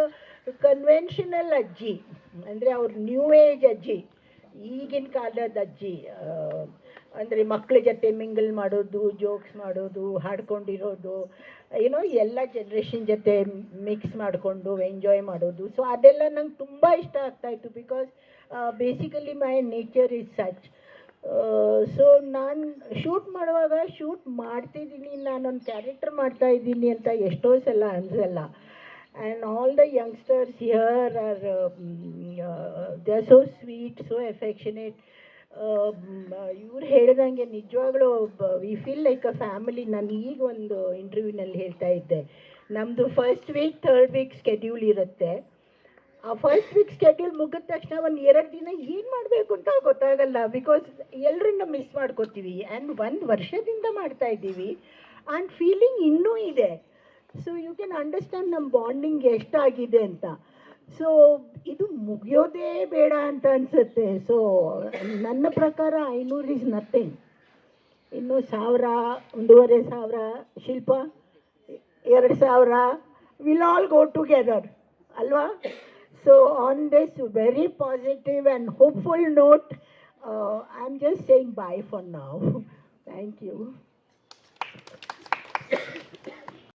conventional ಅಜ್ಜಿ. ಅಂದರೆ ಅವ್ರ ನ್ಯೂ ಏಜ್ ಅಜ್ಜಿ. ಈಗಿನ ಕಾಲದ ಅಜ್ಜಿ ಅಂದರೆ ಮಕ್ಕಳ ಜೊತೆ ಮಿಂಗಲ್ ಮಾಡೋದು ಜೋಕ್ಸ್ ಮಾಡೋದು, ಹಾಡ್ಕೊಂಡಿರೋದು ಏನೋ ಎಲ್ಲ ಜನ್ರೇಷನ್ ಜೊತೆ ಮಿಕ್ಸ್ ಮಾಡಿಕೊಂಡು ಎಂಜಾಯ್ ಮಾಡೋದು. ಸೊ ಅದೆಲ್ಲ ನಂಗೆ ತುಂಬ ಇಷ್ಟ ಆಗ್ತಾಯಿತ್ತು because basically my nature is such so ನಾನು ಶೂಟ್ ಮಾಡುವಾಗ ಶೂಟ್ ಮಾಡ್ತಿದ್ದೀನಿ, ನಾನೊಂದು ಕ್ಯಾರೆಕ್ಟರ್ ಮಾಡ್ತಾ ಇದ್ದೀನಿ ಅಂತ ಎಷ್ಟೋ ಸಲ ಅನ್ಸಲ್ಲ. And all the youngsters here are they are so sweet so affectionate ಇವ್ರು ಹೇಳ್ದಂಗೆ ನಿಜವಾಗ್ಲೂ we feel like a family ನಾನು ಈಗ ಒಂದು ಇಂಟರ್ವ್ಯೂನಲ್ಲಿ ಹೇಳ್ತಾ ಇದ್ದೆ. ನಮ್ಮದು first week third week schedule ಇರುತ್ತೆ. ಆ ಫಸ್ಟ್ ವೀಕ್ ಸ್ಕೆಡ್ಯೂಲ್ ಮುಗಿದ ತಕ್ಷಣ ಒಂದು ಎರಡು ದಿನ ಏನು ಮಾಡಬೇಕು ಅಂತ ಗೊತ್ತಾಗಲ್ಲ. ಬಿಕಾಸ್ ಎಲ್ಲರನ್ನ ಮಿಸ್ ಮಾಡ್ಕೋತೀವಿ. ಆ್ಯಂಡ್ ಒಂದು ವರ್ಷದಿಂದ ಮಾಡ್ತಾ ಇದ್ದೀವಿ. ಆ್ಯಂಡ್ ಫೀಲಿಂಗ್ ಇನ್ನೂ ಇದೆ. ಸೊ ಯು ಕ್ಯಾನ್ ಅಂಡರ್ಸ್ಟ್ಯಾಂಡ್ ನಮ್ಮ ಬಾಂಡಿಂಗ್ ಎಷ್ಟಾಗಿದೆ ಅಂತ. ಸೊ ಇದು ಮುಗಿಯೋದೇ ಬೇಡ ಅಂತ ಅನಿಸುತ್ತೆ. ಸೊ ನನ್ನ ಪ್ರಕಾರ ಐನೂರು ಇಸ್ ನಥಿಂಗ್ ಇನ್ನು ಸಾವಿರ, ಒಂದೂವರೆ ಸಾವಿರ ಶಿಲ್ಪ, ಎರಡು ಸಾವಿರ ವಿಲ್ ಆಲ್ ಗೋ ಟುಗೆದರ್ ಅಲ್ವಾ? So on this very positive and hopeful note I am just saying bye for ನಾವು ಥ್ಯಾಂಕ್ ಯು